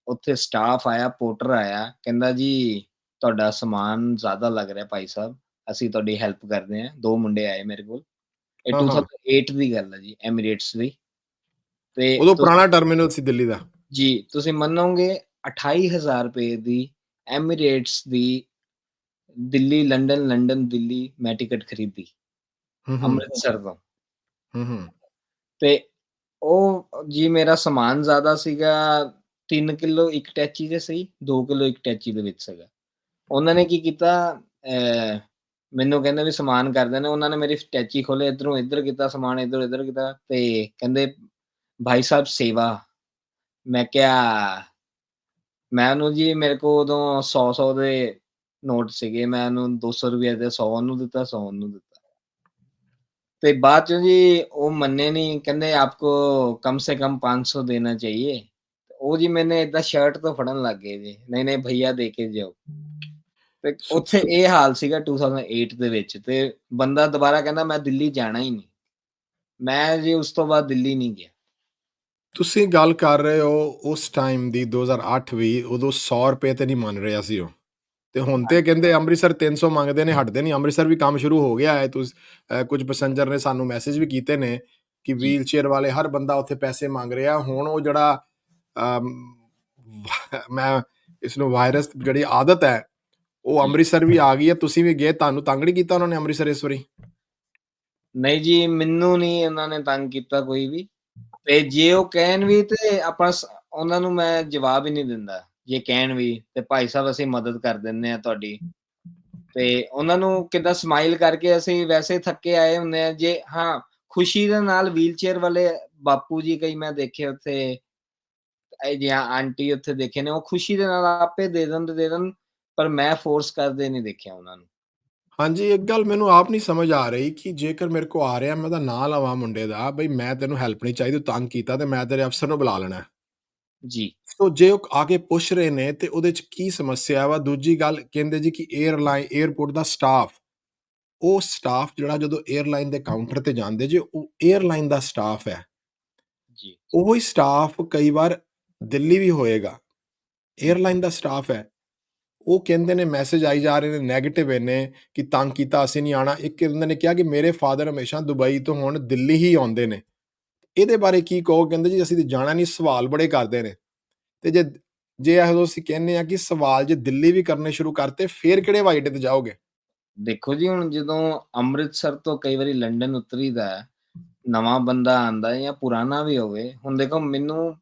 ਉੱਥੇ ਸਟਾਫ ਆਇਆ ਪੋਰਟਰ ਆਇਆ ਕਹਿੰਦਾ ਜੀ ਤੁਹਾਡਾ ਸਮਾਨ ਜ਼ਿਆਦਾ ਲੱਗ ਰਿਹਾ ਭਾਈ ਸਾਹਿਬ ਅਸੀਂ ਤੁਹਾਡੀ ਹੈਲਪ ਕਰਦੇ ਹਾਂ ਦੋ ਮੁੰਡੇ ਆਏ ਮੇਰੇ ਕੋਲ ਇਹ ਹਾਂ, ਹਾਂ। 2008 ਦੀ ਗੱਲ ਹੈ ਜੀ ਐਮੀਰੇਟਸ ਦੀ ਤੇ ਉਦੋਂ ਪੁਰਾਣਾ ਟਰਮੀਨਲ ਸੀ ਦਿੱਲੀ ਦਾ। ਜੀ ਤੁਸੀਂ ਮੰਨੋਗੇ 28000 ਰੁਪਏ ਦੀ ਐਮੀਰੇਟਸ ਦੀ ਦਿੱਲੀ ਲੰਡਨ ਲੰਡਨ ਦਿੱਲੀ ਮੈਂ ਟਿਕਟ ਖਰੀਦੀ। ਅੰਮ੍ਰਿਤਸਰ ਤੋਂ। ਹੂੰ ਹੂੰ। ਤੇ ਉਹ ਜੀ ਮੇਰਾ ਸਮਾਨ ਜ਼ਿਆਦਾ ਸੀਗਾ 3 ਕਿਲੋ ਇੱਕ ਟੈਚੀ ਦੇ ਸਹੀ 2 ਕਿਲੋ ਇੱਕ ਟੈਚੀ ਦੇ ਵਿੱਚ ਸੀਗਾ। ਉਹਨਾਂ ਨੇ ਕੀ ਕੀਤਾ ਮੈਨੂੰ ਕਹਿੰਦੇ ਵੀ ਸਮਾਨ ਕਰ ਦੇਣਾ। ਉਹਨਾਂ ਨੇ ਮੇਰੀ ਟੈਚੀ ਖੋਲੇ ਇਧਰੋਂ ਇੱਧਰ ਕੀਤਾ ਸਮਾਨ ਇਧਰੋਂ ਇੱਧਰ ਕੀਤਾ ਤੇ ਕਹਿੰਦੇ ਭਾਈ ਸਾਹਿਬ ਸੇਵਾ। ਮੈਂ ਕਿਹਾ ਮੈਂ ਉਹਨੂੰ ਜੀ ਮੇਰੇ ਕੋਲ ਉਦੋਂ 100 100 ਦੇ ਨੋਟ ਸੀਗੇ ਮੈਂ ਉਹਨੂੰ 200 ਰੁਪਏ ਦੇ 100 ਉਹਨੂੰ ਦਿੱਤਾ 100 ਉਹਨੂੰ ਦਿੱਤਾ। ਤੇ ਬਾਅਦ ਚੋਂ ਜੀ ਉਹ ਮੰਨੇ ਨਹੀਂ ਕਹਿੰਦੇ ਆਪਕੋ ਕਮ ਸੇ ਕਮ 500 ਦੇਣਾ ਚਾਹੀਏ। ਉਹ ਜੀ ਮੈਨੇ ਇਦਾਂ ਸ਼ਰਟ ਤੋਂ ਫੜਨ ਲੱਗ ਗਏ ਜੀ। ਨਹੀਂ ਨਹੀਂ ਭਈਆ ਦੇ ਕੇ ਜਾਓ। ਤੇ ਉੱਥੇ ਇਹ ਹਾਲ ਸੀਗਾ 2008 ਦੇ ਵਿੱਚ ਤੇ ਬੰਦਾ ਦੁਬਾਰਾ ਕਹਿੰਦਾ ਮੈਂ ਦਿੱਲੀ ਜਾਣਾ ਹੀ ਨਹੀਂ। ਮੈਂ ਜੀ ਉਸ ਤੋਂ ਬਾਅਦ ਦਿੱਲੀ ਨਹੀਂ ਗਿਆ। ਤੁਸੀਂ ਗੱਲ ਕਰ ਰਹੇ ਹੋ ਉਸ ਟਾਈਮ ਦੀ 2008 ਵੀ ਉਦੋਂ 100 ਰੁਪਏ ਤੇ ਨਹੀਂ ਮੰਨ ਰਿਹਾ ਸੀ ਉਹ। ਤੇ ਹੁਣ ਤੇ ਕਹਿੰਦੇ ਅੰਮ੍ਰਿਤਸਰ 300 ਮੰਗਦੇ ਨੇ ਹਟਦੇ ਨਹੀਂ। ਅੰਮ੍ਰਿਤਸਰ ਵੀ ਕੰਮ ਸ਼ੁਰੂ ਹੋ ਗਿਆ ਹੈ। ਤੁਸੀਂ ਕੁਝ ਪੈਸੇਂਜਰ ਨੇ ਸਾਨੂੰ ਮੈਸੇਜ ਵੀ ਕੀਤੇ ਨੇ ਕਿ ਜੀ। ਵੀਲ ਚੇਅਰ ਵਾਲੇ ਹਰ ਬੰਦਾ ਉੱਥੇ ਪੈਸੇ ਮੰਗ ਰਿਹਾ। ਹੁਣ ਉਹ ਜਿਹੜਾ ਅਮ, ਮੈਂ ਇਸ ਨੂੰ ਵਾਇਰਸ ਜਿਹੜੀ ਆਦਤ ਹੈ ਉਹ ਅੰਮ੍ਰਿਤਸਰ ਵੀ ਆ ਗਈ ਹੈ। ਤੁਸੀਂ ਵੀ ਗਏ ਤੁਹਾਨੂੰ ਤੰਗ ਨਹੀਂ ਕੀਤਾ ਉਹਨਾਂ ਨੇ ਅੰਮ੍ਰਿਤਸਰ ਇਸ ਵਾਰੀ? ਨਹੀਂ ਜੀ ਮੈਨੂੰ ਨਹੀਂ ਉਹਨਾਂ ਨੇ ਤੰਗ ਕੀਤਾ ਕੋਈ ਵੀ। ਤੇ ਜੇ ਉਹ ਕਹਿਣ ਵੀ ਤੇ ਆਪਾਂ ਉਹਨਾਂ ਨੂੰ ਮੈਂ ਜਵਾਬ ਹੀ ਨਹੀਂ ਦਿੰਦਾ। ਜੇ ਕਹਿਣ ਵੀ ਤੇ ਭਾਈ ਸਾਹਿਬ ਅਸੀਂ ਮਦਦ ਕਰ ਦਿੰਨੇ ਆ ਤੁਹਾਡੀ। ਤੇ ਉਹਨਾਂ ਨੂੰ ਕਿਦਾਂ ਸਮਾਈਲ ਕਰਕੇ ਅਸੀਂ ਵੈਸੇ ਥੱਕੇ ਆਏ ਹੁੰਦੇ ਆ ਜੇ, ਹਾਂ, ਖੁਸ਼ੀ ਦੇ ਨਾਲ ਵੀਲਚੇਅਰ ਵਾਲੇ ਬਾਪੂ ਜੀ ਕਈ ਮੈਂ ਦੇਖੇ ਉੱਥੇ, ਇਹ ਆਂਟੀ ਉੱਥੇ ਦੇਖੇ ਨੇ, ਉਹ ਖੁਸ਼ੀ ਦੇ ਨਾਲ ਆਪੇ ਦੇ ਦਿੰਦੇ, ਦੇ ਦੇਣ ਪਰ ਮੈਂ ਫੋਰਸ ਕਰਦੇ ਨਹੀਂ ਦੇਖਿਆ ਉਹਨਾਂ ਨੂੰ। ਹਾਂਜੀ ਇੱਕ ਗੱਲ ਮੈਨੂੰ ਆਪ ਨਹੀਂ ਸਮਝ ਆ ਰਹੀ ਕਿ ਜੇਕਰ ਮੇਰੇ ਕੋ ਆ ਰਿਹਾ ਮੈਂ ਤਾਂ ਨਾਂ ਲਵਾਂ ਮੁੰਡੇ ਦਾ ਬਈ ਮੈਂ ਤੈਨੂੰ ਹੈਲਪ ਨਹੀਂ ਚਾਹੀਦੀ ਤੰਗ ਕੀਤਾ ਤੇ ਮੈਂ ਤੇਰੇ ਅਫਸਰ ਨੂੰ ਬੁਲਾ ਲੈਣਾ। ਜੀ। ਸੋ ਜੇ ਉਹ ਆ ਕੇ ਪੁੱਛ ਰਹੇ ਨੇ ਤੇ ਉਹਦੇ 'ਚ ਕੀ ਸਮੱਸਿਆ ਵਾ ਦੂਜੀ ਗੱਲ ਕਹਿੰਦੇ ਜੀ ਕਿ ਏਅਰਲਾਈਨ ਏਅਰਪੋਰਟ ਦਾ ਸਟਾਫ ਉਹ ਸਟਾਫ ਜਿਹੜਾ ਜਦੋਂ ਏਅਰਲਾਈਨ ਦੇ ਕਾਊਂਟਰ ਤੇ ਜਾਂਦੇ ਜੇ ਉਹ ਏਅਰਲਾਈਨ ਦਾ ਸਟਾਫ ਹੈ। ਜੀ। ਹੀ ਸਟਾਫ ਕਈ ਵਾਰ ਦਿੱਲੀ ਵੀ ਹੋਏਗਾ। ਏਅਰਲਾਈਨ ਦਾ ਸਟਾਫ ਹੈ। ਉਹ ਕਹਿੰਦੇ ਨੇ ਮੈਸੇਜ ਆਈ ਜਾ ਰਹੇ ਨੇ 네ਗੇਟਿਵ ਨੇ ਕਿ ਤੰਗ ਕੀਤਾ ਅਸੀਂ ਨਹੀਂ ਆਣਾ ਇੱਕ ਕਹਿੰਦੇ ਨੇ ਕਿਹਾ ਕਿ ਮੇਰੇ ਫਾਦਰ ਹਮੇਸ਼ਾ ਦੁਬਈ ਤੋਂ ਹੁਣ ਦਿੱਲੀ ਹੀ ਆਉਂਦੇ ਨੇ। ਇਹਦੇ ਬਾਰੇ ਕੀ ਕਹੋ? ਕਹਿੰਦੇ ਜੀ ਅਸੀਂ ਤੇ ਜਾਣਾ ਨਹੀਂ ਸਵਾਲ ਬੜੇ ਕਰਦੇ ਨੇ। ਤੇ ਜੇ ਜੇ ਇਹੋ ਅਸੀਂ ਕਹਿੰਦੇ ਆ ਕਿ ਸਵਾਲ ਜੇ ਦਿੱਲੀ ਵੀ ਕਰਨੇ ਸ਼ੁਰੂ ਕਰਤੇ ਫੇਰ ਕਿਹੜੇ ਹਵਾਈ ਤੇ ਜਾਓਗੇ? ਦੇਖੋ ਜੀ ਹੁਣ ਜਦੋਂ ਅੰਮ੍ਰਿਤਸਰ ਤੋਂ ਕਈ ਵਾਰੀ ਲੰਡਨ ਉਤਰੀਦਾ ਹੈ, ਨਵਾਂ ਬੰਦਾ ਆਂਦਾ ਜਾਂ ਪੁਰਾਣਾ ਵੀ ਹੋਵੇ ਹੁਣ ਦੇਖੋ ਮੈਨੂੰ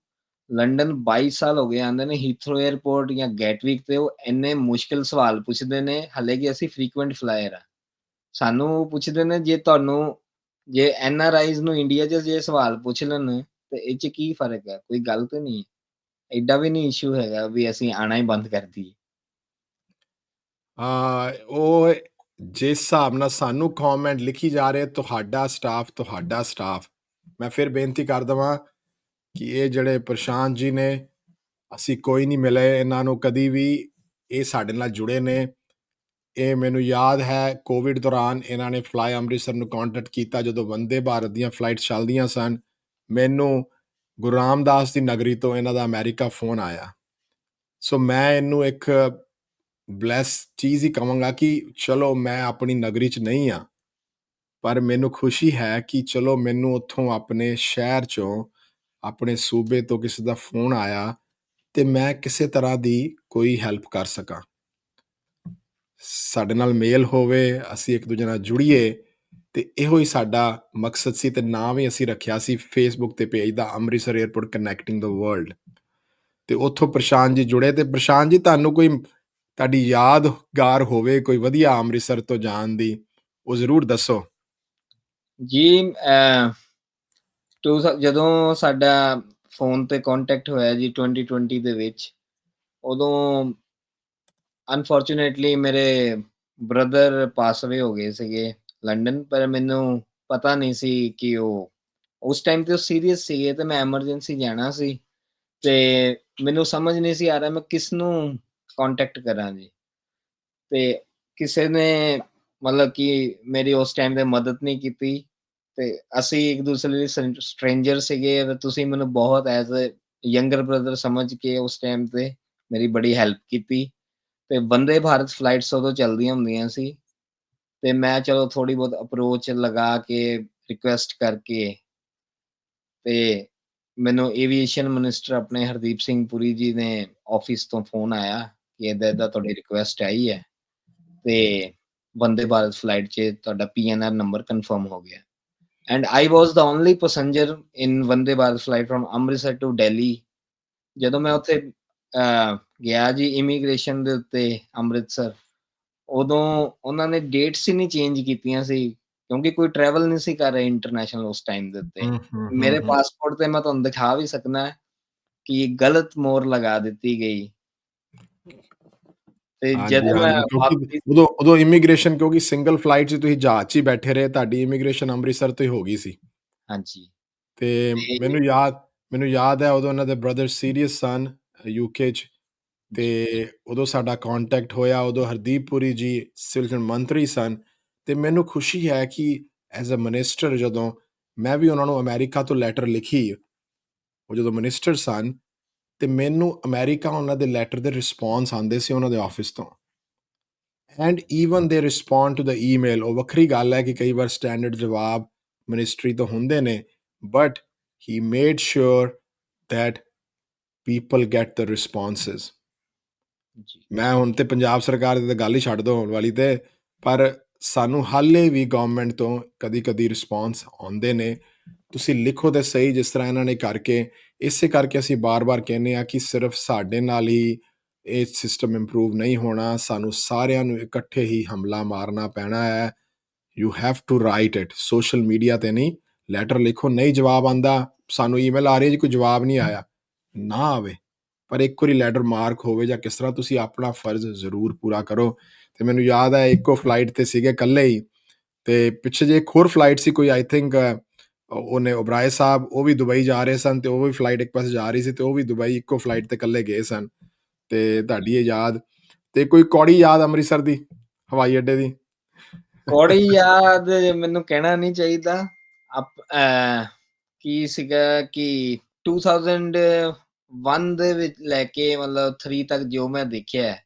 ਲੰਡਨ 22 ਸਾਲ ਹੋ ਗਏ ਆਂਦੇ ਨੇ ਹੀਥਰੋ 에ਅਰਪੋਰਟ ਜਾਂ ਗੈਟਵਿਕ ਤੇ ਉਹ ਇੰਨੇ ਮੁਸ਼ਕਿਲ ਸਵਾਲ ਪੁੱਛਦੇ ਨੇ, ਹਲੇ ਕਿ ਅਸੀਂ ਫ੍ਰੀਕੁਐਂਟ ਫਲਾਇਰ ਆ। ਸਾਨੂੰ ਪੁੱਛਦੇ ਨੇ ਜੇ ਤੁਹਾਨੂੰ, ਜੇ ਐਨ ਆਰ ਆਈਜ਼ ਨੂੰ ਇੰਡੀਆ 'ਚ ਜੇ ਸਵਾਲ ਪੁੱਛ ਲੈਣ, ਤੇ ਇਹ 'ਚ ਕੀ ਫ਼ਰਕ ਹੈ ਕੋਈ ਗੱਲ ਤੇ ਨਹੀਂ ਐਡਾ ਵੀ ਨਹੀਂ ਇਸ਼ੂ ਹੈਗਾ ਵੀ ਅਸੀਂ ਆਣਾ ਹੀ ਬੰਦ ਕਰ ਦਈਏ। ਆ ਉਹ ਜਿਸ ਹਿਸਾਬ ਨਾਲ ਸਾਨੂੰ ਕਮੈਂਟ ਲਿਖੀ ਜਾ ਰਹੇ, ਤੁਹਾਡਾ ਸਟਾਫ ਤੁਹਾਡਾ ਸਟਾਫ ਮੈਂ ਫਿਰ ਬੇਨਤੀ ਕਰ ਦਵਾਂ ਕਿ ਇਹ ਜਿਹੜੇ ਪ੍ਰਸ਼ਾਂਤ ਜੀ ਨੇ, ਅਸੀਂ ਕੋਈ ਨਹੀਂ ਮਿਲੇ, ਇਹਨਾਂ ਨੂੰ ਕਦੀ ਵੀ ਇਹ ਸਾਡੇ ਨਾਲ ਜੁੜੇ ਨੇ। ਇਹ ਮੈਨੂੰ ਯਾਦ ਹੈ ਕੋਵਿਡ ਦੌਰਾਨ ਇਹਨਾਂ ਨੇ ਫਲਾਈ ਅੰਮ੍ਰਿਤਸਰ ਨੂੰ ਕੰਟੈਕਟ ਕੀਤਾ ਜਦੋਂ ਵੰਦੇ ਭਾਰਤ ਦੀਆਂ ਫਲਾਈਟ ਚੱਲਦੀਆਂ ਸਨ। ਮੈਨੂੰ ਗੁਰੂ ਰਾਮਦਾਸ ਦੀ ਨਗਰੀ ਤੋਂ ਇਹਨਾਂ ਦਾ ਅਮਰੀਕਾ ਫੋਨ ਆਇਆ। ਸੋ ਮੈਂ ਇਹਨੂੰ ਇੱਕ ਬਲੈਸ ਚੀਜ਼ ਹੀ ਕਹਾਂਗਾ ਕਿ ਚਲੋ ਮੈਂ ਆਪਣੀ ਨਗਰੀ 'ਚ ਨਹੀਂ ਆ ਪਰ ਮੈਨੂੰ ਖੁਸ਼ੀ ਹੈ ਕਿ ਚਲੋ ਮੈਨੂੰ ਉੱਥੋਂ ਆਪਣੇ ਸ਼ਹਿਰ 'ਚੋਂ ਆਪਣੇ ਸੂਬੇ ਤੋਂ ਕਿਸੇ ਦਾ ਫੋਨ ਆਇਆ ਤੇ ਮੈਂ ਕਿਸੇ ਤਰ੍ਹਾਂ ਦੀ ਕੋਈ ਹੈਲਪ ਕਰ ਸਕਾਂ। ਸਾਡੇ ਨਾਲ ਮੇਲ ਹੋਵੇ, ਅਸੀਂ ਇੱਕ ਦੂਜੇ ਨਾਲ ਜੁੜੀਏ, ਤੇ ਇਹੋ ਹੀ ਸਾਡਾ ਮਕਸਦ ਸੀ ਤੇ ਨਾਮ ਹੀ ਅਸੀਂ ਰੱਖਿਆ ਸੀ ਫੇਸਬੁੱਕ ਤੇ page the Amritsar airport connecting the world ਤੇ ਉੱਥੋਂ ਪ੍ਰਸ਼ਾਂਤ ਜੀ ਜੁੜੇ ਤੇ ਪ੍ਰਸ਼ਾਂਤ ਜੀ, ਤੁਹਾਨੂੰ ਕੋਈ ਤੁਹਾਡੀ ਯਾਦਗਾਰ ਹੋਵੇ, ਕੋਈ ਵਧੀਆ ਅੰਮ੍ਰਿਤਸਰ ਤੋਂ ਜਾਣ ਦੀ, ਉਹ ਜ਼ਰੂਰ ਦੱਸੋ। ਜੀ ਟੂ ਜਦੋਂ ਸਾਡਾ ਫੋਨ ਤੇ ਕੰਟੈਕਟ ਹੋਇਆ ਜੀ 2020 ਦੇ ਵਿੱਚ, ਉਦੋਂ ਅਨਫੋਰਚੂਨੇਟਲੀ ਮੇਰੇ ਬ੍ਰਦਰ ਪਾਸਵੇ ਹੋ ਗਏ ਸੀਗੇ ਲੰਡਨ, ਪਰ ਮੈਨੂੰ ਪਤਾ ਨਹੀਂ ਸੀ ਕਿ ਉਹ, ਉਸ ਟਾਈਮ ਤੇ ਉਹ ਸੀਰੀਅਸ ਸੀਗੇ ਤੇ ਮੈਂ ਐਮਰਜੈਂਸੀ ਜਾਣਾ ਸੀ ਤੇ ਮੈਨੂੰ ਸਮਝ ਨਹੀਂ ਸੀ ਆ ਰਿਹਾ ਮੈਂ ਕਿਸ ਨੂੰ ਕੰਟੈਕਟ ਕਰਾਂ ਜੀ। ਤੇ ਕਿਸੇ ਨੇ ਮਤਲਬ ਕਿ ਮੇਰੀ ਉਸ ਟਾਈਮ ਤੇ ਮਦਦ ਨਹੀਂ ਕੀਤੀ ਤੇ ਅਸੀਂ ਇੱਕ ਦੂਸਰੇ ਲਈ ਸਟ੍ਰੇਂਜਰ ਸੀਗੇ ਤੇ ਤੁਸੀਂ ਮੈਨੂੰ ਬਹੁਤ ਐਜ਼ ਅ ਯੰਗਰ ਬ੍ਰਦਰ ਸਮਝ ਕੇ ਉਸ ਟਾਈਮ ਤੇ ਮੇਰੀ ਬੜੀ ਹੈਲਪ ਕੀਤੀ ਤੇ ਵੰਦੇ ਭਾਰਤ ਫਲਾਈਟਸ ਉਦੋਂ ਚੱਲਦੀਆਂ ਹੁੰਦੀਆਂ ਸੀ ਤੇ ਮੈਂ ਚਲੋ ਥੋੜੀ ਬਹੁਤ ਅਪਰੋਚ ਲਗਾ ਕੇ ਰਿਕੁਐਸਟ ਕਰਕੇ ਤੇ ਮੈਨੂੰ ਏਵੀਏਸ਼ਨ ਮਿਨਿਸਟਰ ਆਪਣੇ ਹਰਦੀਪ ਸਿੰਘ ਪੁਰੀ ਜੀ ਨੇ ਆਫਿਸ ਤੋਂ ਫੋਨ ਆਇਆ ਕਿ ਇਦਾਂ ਇਦਾਂ ਤੁਹਾਡੀ ਰਿਕੁਐਸਟ ਆਈ ਹੈ ਤੇ ਵੰਦੇ ਭਾਰਤ ਫਲਾਈਟ 'ਚ ਤੁਹਾਡਾ ਪੀਐਨਆਰ ਨੰਬਰ ਕਨਫਰਮ ਹੋ ਗਿਆ। And I was the only passenger in Vande Bharat flight from Amritsar to Delhi ਜਦੋਂ ਮੈਂ ਉੱਥੇ ਗਿਆ ਜੀ ਇਮੀਗ੍ਰੇਸ਼ਨ ਦੇ ਉੱਤੇ ਅੰਮ੍ਰਿਤਸਰ ਉਦੋਂ ਉਹਨਾਂ ਨੇ ਡੇਟਸ ਹੀ ਨਹੀਂ ਚੇਂਜ ਕੀਤੀਆਂ ਸੀ ਕਿਉਂਕਿ ਕੋਈ ਟਰੈਵਲ ਨਹੀਂ ਸੀ ਕਰ ਰਿਹਾ ਇੰਟਰਨੈਸ਼ਨਲ ਉਸ ਟਾਈਮ ਦੇ ਉੱਤੇ। ਮੇਰੇ ਪਾਸਪੋਰਟ ਤੇ ਮੈਂ ਤੁਹਾਨੂੰ ਦਿਖਾ ਵੀ ਸਕਦਾ ਕਿ ਗਲਤ ਮੋਹਰ ਲਗਾ ਦਿੱਤੀ ਗਈ। ਤੇ ਜਦੋਂ ਮੈਂ ਕਿਉਂਕਿ ਵਾਪਸ ਉਦੋਂ ਉਦੋਂ ਇਮੀਗ੍ਰੇਸ਼ਨ ਕਿਉਂਕਿ ਸਿੰਗਲ ਫਲਾਈਟ 'ਚ ਤੁਸੀਂ ਜਹਾਜ਼ 'ਚ ਹੀ ਬੈਠੇ ਰਹੇ ਤੁਹਾਡੀ ਇਮੀਗ੍ਰੇਸ਼ਨ ਅੰਮ੍ਰਿਤਸਰ ਤੋਂ ਹੀ ਹੋ ਗਈ ਸੀ। ਹਾਂਜੀ। ਤੇ ਤੇ- ਮੈਨੂੰ ਯਾਦ ਮੈਨੂੰ ਯਾਦ ਹੈ ਉਦੋਂ ਉਹਨਾਂ ਦੇ ਬ੍ਰਦਰ ਸੀਰੀਅਸ ਸਨ ਯੂਕੇ 'ਚ। ਤੇ ਉਦੋਂ ਸਾਡਾ ਕੰਟੈਕਟ ਹੋਇਆ ਉਦੋਂ ਹਰਦੀਪ ਪੁਰੀ ਜੀ ਸਿਲਚਨ ਮੰਤਰੀ ਸਨ। ਤੇ ਮੈਨੂੰ ਖੁਸ਼ੀ ਹੈ ਕਿ ਐਜ਼ ਅ ਮਿਨਿਸਟਰ ਜਦੋਂ ਮੈਂ ਵੀ ਉਹਨਾਂ ਨੂੰ ਅਮਰੀਕਾ ਤੋਂ ਲੈਟਰ ਲਿਖੀ ਉਹ ਜਦੋਂ ਮਿਨਿਸਟਰ ਸਨ ਤੇ ਮੈਨੂੰ ਅਮਰੀਕਾ ਉਹਨਾਂ ਦੇ ਲੈਟਰ ਦੇ ਰਿਸਪੌਂਸ ਆਉਂਦੇ ਸੀ ਉਹਨਾਂ ਦੇ ਆਫਿਸ ਤੋਂ। And even they respond to the email ਉਹ ਵੱਖਰੀ ਗੱਲ ਹੈ ਕਿ ਕਈ ਵਾਰ ਸਟੈਂਡਰਡ ਜਵਾਬ ਮਿਨਿਸਟਰੀ ਤੋਂ ਹੁੰਦੇ ਨੇ but he made sure people get the responses ਜੀ। ਮੈਂ ਹੁਣ ਤੇ ਪੰਜਾਬ ਸਰਕਾਰ ਦੀ ਤਾਂ ਗੱਲ ਹੀ ਛੱਡ ਦੋ ਹੋਣ ਵਾਲੀ ਤੇ ਪਰ ਸਾਨੂੰ ਹਾਲੇ ਵੀ ਗਵਰਨਮੈਂਟ ਤੋਂ ਕਦੀ-ਕਦੀ ਰਿਸਪੌਂਸ ਆਉਂਦੇ ਨੇ। ਤੁਸੀਂ ਲਿਖੋ ਤੇ ਸਹੀ ਜਿਸ ਤਰ੍ਹਾਂ ਇਹਨਾਂ ਨੇ ਕਰਕੇ ਇਸੇ ਕਰਕੇ ਅਸੀਂ ਬਾਰ-ਬਾਰ ਕਹਿੰਦੇ ਆ ਕਿ ਸਿਰਫ ਸਾਡੇ ਨਾਲ ਹੀ ਇਹ ਸਿਸਟਮ ਇੰਪਰੂਵ ਨਹੀਂ ਹੋਣਾ, ਸਾਨੂੰ ਸਾਰਿਆਂ ਨੂੰ ਇਕੱਠੇ ਹੀ ਹਮਲਾ ਮਾਰਨਾ ਪੈਣਾ ਹੈ। You have to write it social media ਤੇ ਨਹੀਂ ਲੈਟਰ ਲਿਖੋ, ਨਹੀਂ ਜਵਾਬ ਆਂਦਾ ਸਾਨੂੰ ਈਮੇਲ ਆ ਰਹੀ ਹੈ ਜੀ, ਕੋਈ ਜਵਾਬ ਨਹੀਂ ਆਇਆ। ਨਾ ਆਵੇ, ਪਰ ਇੱਕ ਵਾਰੀ ਲੈਟਰ ਮਾਰਕ ਹੋਵੇ ਜਾਂ ਕਿਸ ਤਰ੍ਹਾਂ ਤੁਸੀਂ ਆਪਣਾ ਫਰਜ਼ ਜ਼ਰੂਰ ਪੂਰਾ ਕਰੋ। ਤੇ ਮੈਨੂੰ ਯਾਦ ਹੈ, ਇੱਕੋ ਫਲਾਈਟ ਤੇ ਸੀਗੇ ਇਕੱਲੇ ਹੀ, ਤੇ ਪਿੱਛੇ ਜੇ ਇੱਕ ਹੋਰ ਫਲਾਈਟ ਸੀ, ਕੋਈ ਆਈ ਥਿੰਕ ਉਹਨੇ ਉਬਰਾਏ ਸਾਹਿਬ ਉਹ ਵੀ ਦੁਬਈ ਜਾ ਰਹੇ ਸਨ ਤੇ ਉਹ ਵੀ ਫਲਾਈਟ ਇੱਕ ਪਾਸੇ ਜਾ ਰਹੀ ਸੀ ਤੇ ਉਹ ਵੀ ਦੁਬਈ ਇੱਕੋ ਫਲਾਈਟ ਤੇ ਇਕੱਲੇ ਗਏ ਸਨ। ਤੇ ਤੁਹਾਡੀ ਇਹ ਯਾਦ ਤੇ ਕੋਈ ਕੌੜੀ ਯਾਦ ਅੰਮ੍ਰਿਤਸਰ ਦੀ ਹਵਾਈ ਅੱਡੇ ਦੀ? ਕੋੜੀ ਯਾਦ ਮੈਨੂੰ ਕਹਿਣਾ ਨਹੀਂ ਚਾਹੀਦਾ। ਕੀ ਸੀਗਾ ਕਿ 2001 ਦੇ ਵਿੱਚ ਲੈ ਕੇ ਮਤਲਬ 3 ਤੱਕ ਜੋ ਮੈਂ ਦੇਖਿਆ ਹੈ,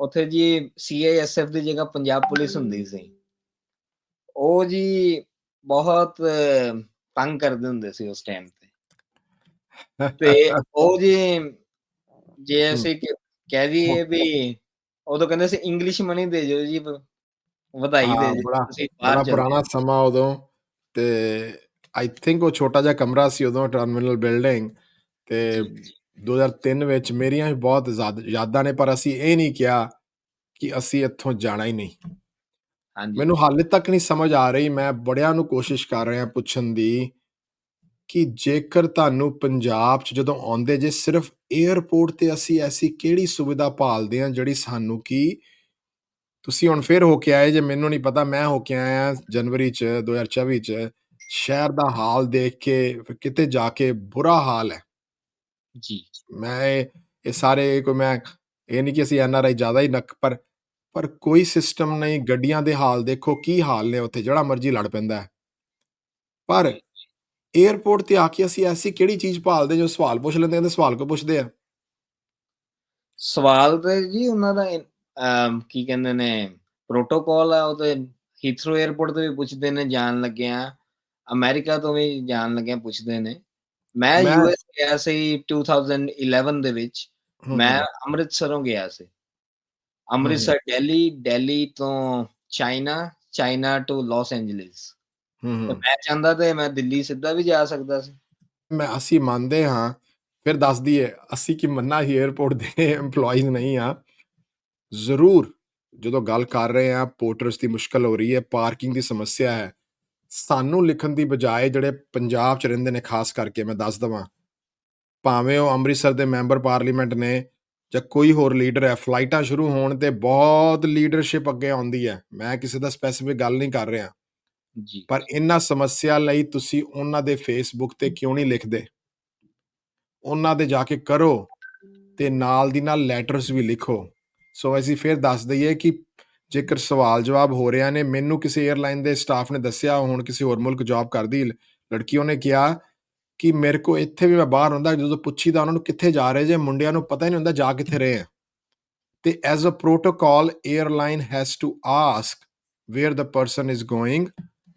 ਉੱਥੇ ਜੀ ਸੀਆਈਐਸਐਫ ਦੀ ਜਗ੍ਹਾ ਪੰਜਾਬ ਪੁਲਿਸ ਹੁੰਦੀ ਸੀ। ਉਹ ਜੀ ਬਹੁਤ ਤੰਗ ਕਰਦੇ ਹੁੰਦੇ ਸੀ ਉਸ ਟਾਈਮ ਤੇ ਤੇ ਉਹ ਜੀ ਜੇ। ਅਸੀਂ ਕ- ਕਹਿ ਦਈਏ ਵੀ ਉਦੋਂ ਕਹਿੰਦੇ ਸੀ ਇੰਗਲਿਸ਼ ਮਨੀ ਦੇ ਜੀ ਵ- ਵਧਾਈ ਦੇ ਬੜਾ ਤੁਸੀਂ ਬਾਹਰ ਪੁਰਾਣਾ ਸਮਾਂ ਉਦੋਂ ਤੇ ਆਈ ਥਿੰਕ ਉਹ ਛੋਟਾ ਜਿਹਾ ਕਮਰਾ ਸੀ ਉਦੋਂ ਟਰਮੀਨਲ ਬਿਲਡਿੰਗ ਤੇ ਜੀ, ਜੀ। 2003 ਵਿੱਚ ਮੇਰੀਆਂ ਬਹੁਤ ਜ਼ਿਆਦਾ ਯਾਦਾਂ ਨੇ ਪਰ ਅਸੀਂ ਇਹ ਨਹੀਂ ਕਿਹਾ ਕਿ ਅਸੀਂ ਇੱਥੋਂ ਜਾਣਾ ਹੀ ਨਹੀਂ ਹਾਂਜੀ। ਮੈਨੂੰ ਹਾਲੇ ਤੱਕ ਨਹੀਂ ਸਮਝ ਆ ਰਹੀ ਮੈਂ ਬੜਿਆਂ ਨੂੰ ਕੋਸ਼ਿਸ਼ ਕਰ ਰਿਹਾ ਪੁੱਛਣ ਦੀ ਕਿ ਜੇਕਰ ਤੁਹਾਨੂੰ ਪੰਜਾਬ 'ਚ ਜਦੋਂ ਆਉਂਦੇ ਜੇ ਸਿਰਫ 에ਅਰਪੋਰਟ ਤੇ ਅਸੀਂ ਐਸੀ ਕਿਹੜੀ ਸੁਵਿਧਾ ਭਾਲਦੇ ਹਾਂ ਜਿਹੜੀ ਸਾਨੂੰ ਕੀ ਤੁਸੀਂ ਹੁਣ ਫੇਰ ਹੋ ਕੇ ਆਏ ਜੇ ਮੈਨੂੰ ਨਹੀਂ ਪਤਾ ਮੈਂ ਹੋ ਕੇ ਆਇਆ ਜਨਵਰੀ 'ਚ 2024 'ਚ ਸ਼ਹਿਰ ਦਾ ਹਾਲ ਦੇਖ ਕੇ ਫਿਰ ਕਿਤੇ ਜਾ ਕੇ ਬੁਰਾ ਹਾਲ ਹੈ। ਜੀ। ਮੈਂ ਇਹ ਇਹ ਸਾਰੇ ਕੋਈ ਮੈਂ ਇਹ ਨਹੀਂ ਕਿ ਅਸੀਂ ਐਨਆਰਆਈ ਜ਼ਿਆਦਾ ਹੀ ਨੱਕ ਪਰ ਪਰ ਕੋਈ ਸਿਸਟਮ ਨਹੀਂ ਗੱਡੀਆਂ ਦੇ ਹਾਲ ਦੇਖੋ ਕੀ ਹਾਲ ਨੇ ਉੱਥੇ ਜਿਹੜਾ ਮਰਜ਼ੀ ਲੜ ਪੈਂਦਾ ਹੈ ਪਰ 에ਅਰਪੋਰਟ ਤੇ ਆ ਕੇ ਅਸੀਂ ਐਸੀ ਕਿਹੜੀ ਚੀਜ਼ ਭਾਲਦੇ ਜੋ ਸਵਾਲ ਪੁੱਛ ਲੈਂਦੇ ਤੇ ਸਵਾਲ ਕੋ ਪੁੱਛਦੇ ਆ ਸਵਾਲ ਤੇ ਜੀ ਉਹਨਾਂ ਦਾ ਕੀ ਕਹਿੰਦੇ ਨੇ ਪ੍ਰੋਟੋਕਾਲ ਆ ਉਹ ਤੇ ਹੀਥਰੋ 에ਅਰਪੋਰਟ ਤੇ ਵੀ ਪੁੱਛਦੇ ਨੇ ਜਾਣ ਲੱਗਿਆਂ, ਅਮਰੀਕਾ ਤੋਂ ਵੀ ਜਾਣ ਲੱਗਿਆਂ ਪੁੱਛਦੇ ਨੇ। ਮੈਂ ਮੈਂ ਯੂਐਸ ਗਿਆ ਸੀ 2011 ਦੇ ਵਿੱਚ, ਮੈਂ ਹੂੰ। ਅੰਮ੍ਰਿਤਸਰੋਂ ਗਿਆ ਸੀ। ਅੰਮ੍ਰਿਤਸਰ ਦਿੱਲੀ, ਦਿੱਲੀ ਤੋਂ China, China to Los Angeles ਹੂੰ। ਮੈਂ ਚਾਹੁੰਦਾ ਤੇ ਮੈਂ ਦਿੱਲੀ ਸਿੱਧਾ ਵੀ ਜਾ ਸਕਦਾ ਸੀ। ਮੈਂ ਅਸੀਂ ਮੰਨਦੇ ਹਾਂ, ਫਿਰ ਦੱਸ ਦਈਏ ਅਸੀਂ ਕੀ ਮੰਨਾ ਹੀ 에ਅਰਪੋਰਟ ਦੇ EMPLOYEES ਨਹੀਂ ਆ। ਜ਼ਰੂਰ ਜਦੋਂ ਗੱਲ ਕਰ ਰਹੇ ਹਾਂ ਪੋਰਟਰਸ ਦੀ ਮੁਸ਼ਕਲ ਹੋ ਰਹੀ ਹੈ, ਪਾਰਕਿੰਗ ਦੀ ਸਮੱਸਿਆ ਹੈ। ਸਾਨੂੰ ਲਿਖਣ ਦੀ ਬਜਾਏ ਜਿਹੜੇ ਪੰਜਾਬ 'ਚ ਰਹਿੰਦੇ ਨੇ ਖਾਸ ਕਰਕੇ ਮੈਂ ਦੱਸ ਦਵਾਂ, ਭਾਵੇਂ ਉਹ ਅੰਮ੍ਰਿਤਸਰ ਦੇ ਮੈਂਬਰ ਪਾਰਲੀਮੈਂਟ ਨੇ ਜਾਂ ਕੋਈ ਹੋਰ ਲੀਡਰ ਹੈ, ਫਲਾਈਟਾਂ ਸ਼ੁਰੂ ਹੋਣ ਤੇ ਬਹੁਤ ਲੀਡਰਸ਼ਿਪ ਅੱਗੇ ਆਉਂਦੀ ਹੈ। ਮੈਂ ਕਿਸੇ ਦਾ ਸਪੈਸੀਫਿਕ ਗੱਲ ਨਹੀਂ ਕਰ ਰਿਹਾ। ਜੀ। ਪਰ ਇਹਨਾਂ ਸਮੱਸਿਆ ਲਈ ਤੁਸੀਂ ਉਹਨਾਂ ਦੇ ਫੇਸਬੁੱਕ ਤੇ ਕਿਉਂ ਨਹੀਂ ਲਿਖਦੇ? ਉਹਨਾਂ ਦੇ ਜਾ ਕੇ ਕਰੋ ਤੇ ਨਾਲ ਦੀ ਨਾਲ ਲੈਟਰਸ ਵੀ ਲਿਖੋ। ਸੋ ਅਸੀਂ ਫਿਰ ਦੱਸ ਦਈਏ ਕਿ ਜੇਕਰ ਸਵਾਲ ਜਵਾਬ ਹੋ ਰਿਹਾ ਨੇ ਮੈਨੂੰ ਕਿਸੇ 에ਅਰਲਾਈਨ ਦੇ ਸਟਾਫ ਨੇ ਦੱਸਿਆ ਹੁਣ ਕਿਸੇ ਹੋਰ ਮੁਲਕ ਜੌਬ ਕਰਦੀ ਲੜਕੀ ਉਹਨੇ ਕਿਹਾ ਕਿ ਮੇਰੇ ਕੋ ਇੱਥੇ ਵੀ ਮੈਂ ਬਾਹਰ ਹੁੰਦਾ ਜਦੋਂ ਪੁੱਛੀਦਾ ਉਹਨਾਂ ਨੂੰ ਕਿੱਥੇ ਜਾ ਰਹੇ ਜੇ ਮੁੰਡਿਆਂ ਨੂੰ ਪਤਾ ਹੀ ਨਹੀਂ ਹੁੰਦਾ ਜਾ ਕਿੱਥੇ ਰਹੇ ਆ। ਤੇ as a protocol airline has to ask where the person is going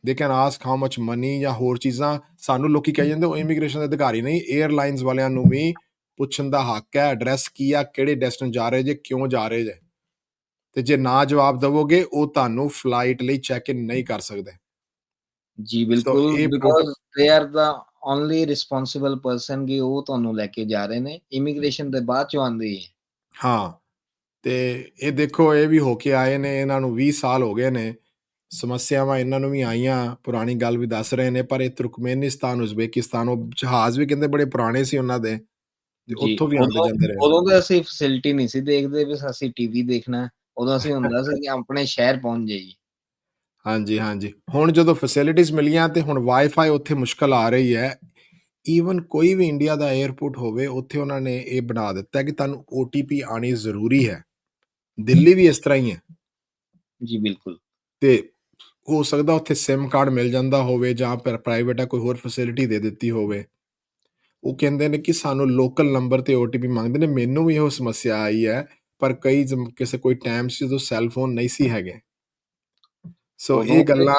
they can ask how much money ਜਾਂ ਹੋਰ ਚੀਜ਼ਾਂ। ਸਾਨੂੰ ਲੋਕੀ ਕਹੀ ਜਾਂਦੇ ਉਹ ਇਮੀਗ੍ਰੇਸ਼ਨ ਦੇ ਅਧਿਕਾਰੀ ਨਹੀਂ 에ਅਰਲਾਈਨਸ ਵਾਲਿਆਂ ਨੂੰ ਵੀ ਪੁੱਛਣ ਦਾ ਹੱਕ ਹੈ ਐਡਰੈਸ ਕੀ ਆ ਕਿਹੜੇ ਡੈਸਟੀਨੇਸ਼ਨ ਜਾ ਰਹੇ ਜੇ ਕਿਉਂ ਜਾ ਰਹੇ ਜੇ। ਤੇ ਜੇ ਨਾ ਜਵਾਬ ਦਵੋਗੇ ਉਹ ਤੁਹਾਨੂੰ ਫਲਾਈਟ ਲਈ ਚੈੱਕ ਇਨ ਨਹੀਂ ਕਰ ਸਕਦੇ। ਜੀ ਬਿਲਕੁਲ। Because they are the only responsible person ਕਿ ਉਹ ਤੁਹਾਨੂੰ ਲੈ ਕੇ ਜਾ ਰਹੇ ਨੇ ਇਮੀਗ੍ਰੇਸ਼ਨ ਦੇ ਬਾਅਦ ਚੋਂ ਆਉਂਦੀ ਹੈ ਹਾਂ ਤੇ ਇਹ ਦੇਖੋ ਇਹ ਵੀ ਹੋ ਕੇ ਆਏ ਨੇ ਇਹਨਾਂ ਨੂੰ 20 ਸਾਲ ਹੋ ਗਏ ਨੇ ਸਮੱਸਿਆਵਾਂ ਇਹਨਾਂ ਨੂੰ ਵੀ ਆਈਆਂ ਪੁਰਾਣੀ ਗੱਲ ਵੀ ਦੱਸ ਰਹੇ ਨੇ ਪਰ ਇਹ ਤੁਰਕਮੇਨਿਸਤਾਨ ਉਜ਼ਬੇਕਿਸਤਾਨ ਉਹ ਜਹਾਜ਼ ਵੀ ਕਹਿੰਦੇ ਬੜੇ ਪੁਰਾਣੇ ਸੀ ਉਹਨਾਂ ਦੇ ਉੱਥੋਂ ਵੀ ਆਉਂਦੇ ਉਦੋਂ ਜਾਂਦੇ ਰਹੇ ਉਦੋਂ ਤਾਂ ਅਸੀਂ ਫੈਸਿਲਿਟੀ ਨਹੀਂ ਸੀ ਦੇਖਦੇ ਵੀ ਅਸੀਂ ਟੀਵੀ ਦੇਖਣਾ। ਉਦੋਂ ਅਸੀਂ ਹੁੰਦਾ ਸੀ ਕਿ ਆਪਣੇ ਸ਼ਹਿਰ ਪਹੁੰਚ ਜਾਈਏ ਹਾਂਜੀ ਹਾਂਜੀ। ਹੁਣ ਜਦੋਂ ਫੈਸਿਲਿਟੀਆਂ ਮਿਲੀਆਂ ਤੇ ਹੁਣ ਵਾਈਫਾਈ ਉੱਥੇ ਮੁਸ਼ਕਲ ਆ ਰਹੀ ਹੈ। ਈਵਨ ਕੋਈ ਵੀ ਇੰਡੀਆ ਦਾ 에ਅਰਪੋਰਟ ਹੋਵੇ ਉੱਥੇ ਉਹਨਾਂ ਨੇ ਇਹ ਬਣਾ ਦਿੱਤਾ ਕਿ ਤੁਹਾਨੂੰ OTP ਆਣੀ ਜ਼ਰੂਰੀ ਹੈ। ਦਿੱਲੀ ਵੀ ਇਸ ਤਰ੍ਹਾਂ ਹੀ ਹੈ। ਜੀ ਬਿਲਕੁਲ। ਤੇ ਹੋ ਸਕਦਾ ਉੱਥੇ SIM ਕਾਰਡ ਮਿਲ ਜਾਂਦਾ ਹੋਵੇ ਜਾਂ ਫਿਰ ਪ੍ਰਾਈਵੇਟ ਆ ਕੋਈ ਹੋਰ ਫੈਸਿਲਿਟੀ ਦੇ ਦਿੱਤੀ ਹੋਵੇ। ਉਹ ਕਹਿੰਦੇ ਨੇ ਕਿ ਸਾਨੂੰ ਲੋਕਲ ਨੰਬਰ ਤੇ OTP ਮੰਗਦੇ ਨੇ। ਮੈਨੂੰ ਵੀ ਇਹੋ ਸਮੱਸਿਆ ਆਈ ਹੈ ਪਰ ਕਈ ਜਮ- ਕਿਸੇ ਕੋਈ ਟਾਈਮ ਸੀ ਜਦੋਂ ਸੈੱਲ ਫੋਨ ਨਹੀਂ ਸੀ ਹੈਗੇ। ਸੋ ਇਹ ਗੱਲਾਂ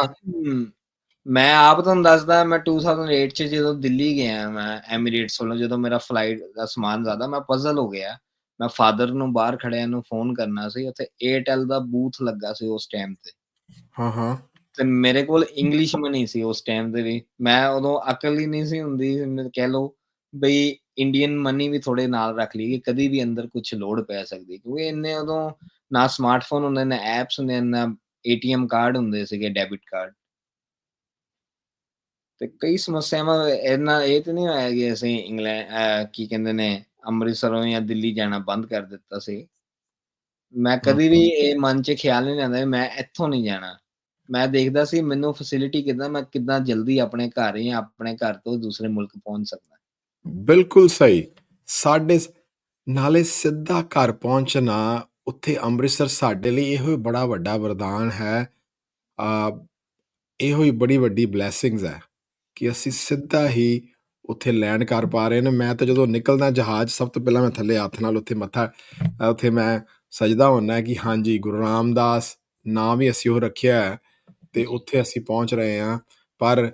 ਮੈਂ ਆਪ ਤੁਹਾਨੂੰ ਦੱਸਦਾ ਮੈਂ 2008 ਚ ਜਦੋਂ ਦਿੱਲੀ ਗਿਆ ਮੈਂ ਐਮੀਰੇਟਸ ਵੱਲੋਂ ਜਦੋਂ ਮੇਰਾ ਫਲਾਈਟ ਦਾ ਸਮਾਨ ਜ਼ਿਆਦਾ ਮੈਂ ਪਜ਼ਲ ਹੋ ਗਿਆ। ਮੈਂ ਫਾਦਰ ਨੂੰ ਬਾਹਰ ਖੜਿਆਂ ਨੂੰ ਫੋਨ ਕਰਨਾ ਸੀ ਉੱਥੇ 에ਅਰਟੈਲ ਦਾ ਬੂਥ ਲੱਗਾ ਸੀ ਉਸ ਟਾਈਮ ਤੇ। ਹਾਂ ਹਾਂ। ਤੇ ਮੇਰੇ ਕੋਲ ਇੰਗਲਿਸ਼ ਨਹੀਂ ਸੀ ਉਸ ਟਾਈਮ ਤੇ ਵੀ। ਮੈਂ ਉਦੋਂ ਅਕਲ ਹੀ ਨਹੀਂ ਸੀ ਹੁੰਦੀ ਕਹਿ ਲਓ ਬਈ ਇੰਡੀਅਨ ਮਨੀ ਵੀ ਥੋੜੇ ਨਾਲ ਰੱਖ ਲਈ ਕਿ ਕਦੀ ਵੀ ਅੰਦਰ ਕੁਝ ਲੋੜ ਪੈ ਸਕਦੀ। ਕਿਉਂਕਿ ਇੰਨੇ ਉਦੋਂ ਨਾ ਸਮਾਰਟਫੋਨ ਹੁੰਦੇ ਨੇ ਐਪਸ ਹੁੰਦੇ ਨੇ ਨਾ ਏਟੀਐਮ ਕਾਰਡ ਹੁੰਦੇ ਸੀਗੇ ਡੈਬਿਟ ਕਾਰਡ ਤੇ ਕਈ ਸਮੱਸਿਆਵਾਂ ਇਹਨਾਂ ਇਹ ਤੇ ਨਹੀਂ ਹੋਇਆ ਕਿ ਅਸੀਂ ਇੰਗਲੈਂਡ ਕੀ ਕਹਿੰਦੇ ਨੇ ਅੰਮ੍ਰਿਤਸਰੋਂ ਜਾਂ ਦਿੱਲੀ ਜਾਣਾ ਬੰਦ ਕਰ ਦਿੱਤਾ ਸੀ। ਮੈਂ ਕਦੀ ਵੀ ਇਹ ਮਨ 'ਚ ਖਿਆਲ ਨਹੀਂ ਲੈਂਦਾ ਮੈਂ ਇੱਥੋਂ ਨਹੀਂ ਜਾਣਾ। ਮੈਂ ਦੇਖਦਾ ਸੀ ਮੈਨੂੰ ਫੈਸਿਲਿਟੀ ਕਿੱਦਾਂ ਮੈਂ ਕਿੱਦਾਂ ਜਲਦੀ ਆਪਣੇ ਘਰ ਜਾਂ ਆਪਣੇ ਘਰ ਤੋਂ ਦੂਸਰੇ ਮੁਲਕ ਪਹੁੰਚ ਸਕਦਾ। ਬਿਲਕੁਲ ਸਹੀ। ਸਾਡੇ ਨਾਲੇ ਸਿੱਧਾ ਘਰ ਪਹੁੰਚਣਾ ਉੱਥੇ ਅੰਮ੍ਰਿਤਸਰ ਸਾਡੇ ਲਈ ਇਹੋ ਹੀ ਬੜਾ ਵੱਡਾ ਵਰਦਾਨ ਹੈ। ਇਹੋ ਹੀ ਬੜੀ ਵੱਡੀ ਬਲੇਸਿੰਗਸ ਹੈ ਕਿ ਅਸੀਂ ਸਿੱਧਾ ਹੀ ਉੱਥੇ ਲੈਂਡ ਕਰ ਪਾ ਰਹੇ ਨੇ। ਮੈਂ ਤਾਂ ਜਦੋਂ ਨਿਕਲਦਾ ਜਹਾਜ਼, ਸਭ ਤੋਂ ਪਹਿਲਾਂ ਮੈਂ ਥੱਲੇ ਹੱਥ ਨਾਲ ਉੱਥੇ ਮੱਥਾ, ਉੱਥੇ ਮੈਂ ਸਜਦਾ ਹੁੰਦਾ ਕਿ ਹਾਂਜੀ, ਗੁਰੂ ਰਾਮਦਾਸ ਨਾਮ ਵੀ ਅਸੀਂ ਉਹ ਰੱਖਿਆ ਹੈ ਤੇ ਉੱਥੇ ਅਸੀਂ ਪਹੁੰਚ ਰਹੇ ਹਾਂ। ਪਰ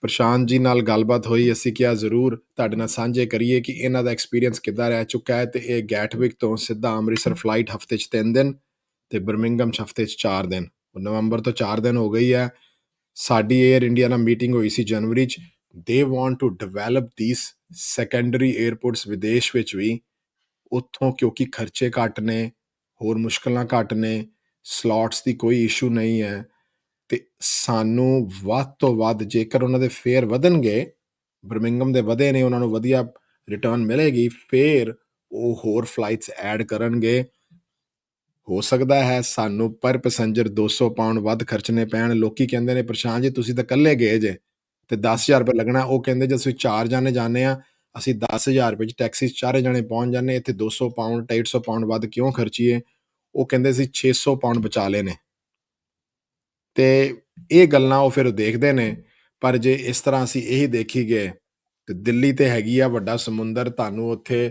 ਪ੍ਰਸ਼ਾਂਤ ਜੀ ਨਾਲ ਗੱਲਬਾਤ ਹੋਈ ਅਸੀਂ ਕਿਹਾ ਜ਼ਰੂਰ ਤੁਹਾਡੇ ਨਾਲ ਸਾਂਝੇ ਕਰੀਏ ਕਿ ਇਹਨਾਂ ਦਾ ਐਕਸਪੀਰੀਅੰਸ ਕਿੱਦਾਂ ਰਹਿ ਚੁੱਕਾ ਹੈ ਤੇ ਇਹ ਗੈਟਵਿਕ ਤੋਂ ਸਿੱਧਾ ਅੰਮ੍ਰਿਤਸਰ ਫਲਾਈਟ ਹਫ਼ਤੇ 'ਚ 3 ਦਿਨ ਤੇ ਬਰਮਿੰਗਮ 'ਚ ਹਫ਼ਤੇ 'ਚ 4 ਦਿਨ। ਨਵੰਬਰ ਤੋਂ 4 ਦਿਨ ਹੋ ਗਈ ਹੈ। ਸਾਡੀ 에ਅਰ ਇੰਡੀਆ ਨਾਲ ਮੀਟਿੰਗ ਹੋਈ ਸੀ ਜਨਵਰੀ 'ਚ। They want to develop these secondary airports ਵਿਦੇਸ਼ ਵਿੱਚ ਵੀ। ਉੱਥੋਂ ਕਿਉਂਕਿ ਖਰਚੇ ਘੱਟ ਨੇ ਹੋਰ ਮੁਸ਼ਕਲਾਂ ਘੱਟ ਨੇ ਸਲੋਟਸ ਦੀ ਕੋਈ ਇਸ਼ੂ ਨਹੀਂ ਹੈ। ਤੇ ਸਾਨੂੰ ਵੱਧ ਤੋਂ ਵੱਧ ਜੇਕਰ ਉਹਨਾਂ ਦੇ ਫੇਅਰ ਵਧਣਗੇ ਬਰਮਿੰਗਮ ਦੇ ਵਧੇ ਨੇ, ਉਹਨਾਂ ਨੂੰ ਵਧੀਆ ਰਿਟਰਨ ਮਿਲੇਗੀ, ਫੇਰ ਉਹ ਹੋਰ ਫਲਾਈਟਸ ਐਡ ਕਰਨਗੇ। ਹੋ ਸਕਦਾ ਹੈ ਸਾਨੂੰ ਪਰ ਪੈਸੇਂਜਰ 200 ਪਾਉਂਡ ਵੱਧ ਖਰਚਣੇ ਪੈਣ। ਲੋਕੀ ਕਹਿੰਦੇ ਨੇ, ਪ੍ਰਸ਼ਾਂਤ ਜੀ, ਤੁਸੀਂ ਤਾਂ ਇਕੱਲੇ ਗਏ ਜੇ ਤੇ 10000 ਰੁਪਏ ਲੱਗਣਾ। ਉਹ ਕਹਿੰਦੇ, ਜੇ ਅਸੀਂ ਚਾਰ ਜਾਣੇ ਜਾਂਦੇ ਆ ਅਸੀਂ 10000 ਰੁਪਏ ਚ ਟੈਕਸੀ 'ਚ ਚਾਰੇ ਜਾਣੇ ਪਹੁੰਚ ਜਾਂਦੇ ਇੱਥੇ 200 ਪਾਉਂਡ 250 ਪਾਉਂਡ ਵੱਧ ਕਿਉਂ ਖਰਚੀਏ? ਉਹ ਕਹਿੰਦੇ ਸੀ 600 ਪਾਉਂਡ ਬਚਾ ਲਏ ਨੇ। ਤੇ ਇਹ ਗੱਲਾਂ ਉਹ ਫਿਰ ਦੇਖਦੇ ਨੇ, ਪਰ ਜੇ ਇਸ ਤਰ੍ਹਾਂ ਅਸੀਂ ਇਹੀ ਦੇਖੀ ਗਏ ਤੇ ਦਿੱਲੀ ਤੇ ਹੈਗੀ ਆ ਵੱਡਾ ਸਮੁੰਦਰ, ਤੁਹਾਨੂੰ ਉੱਥੇ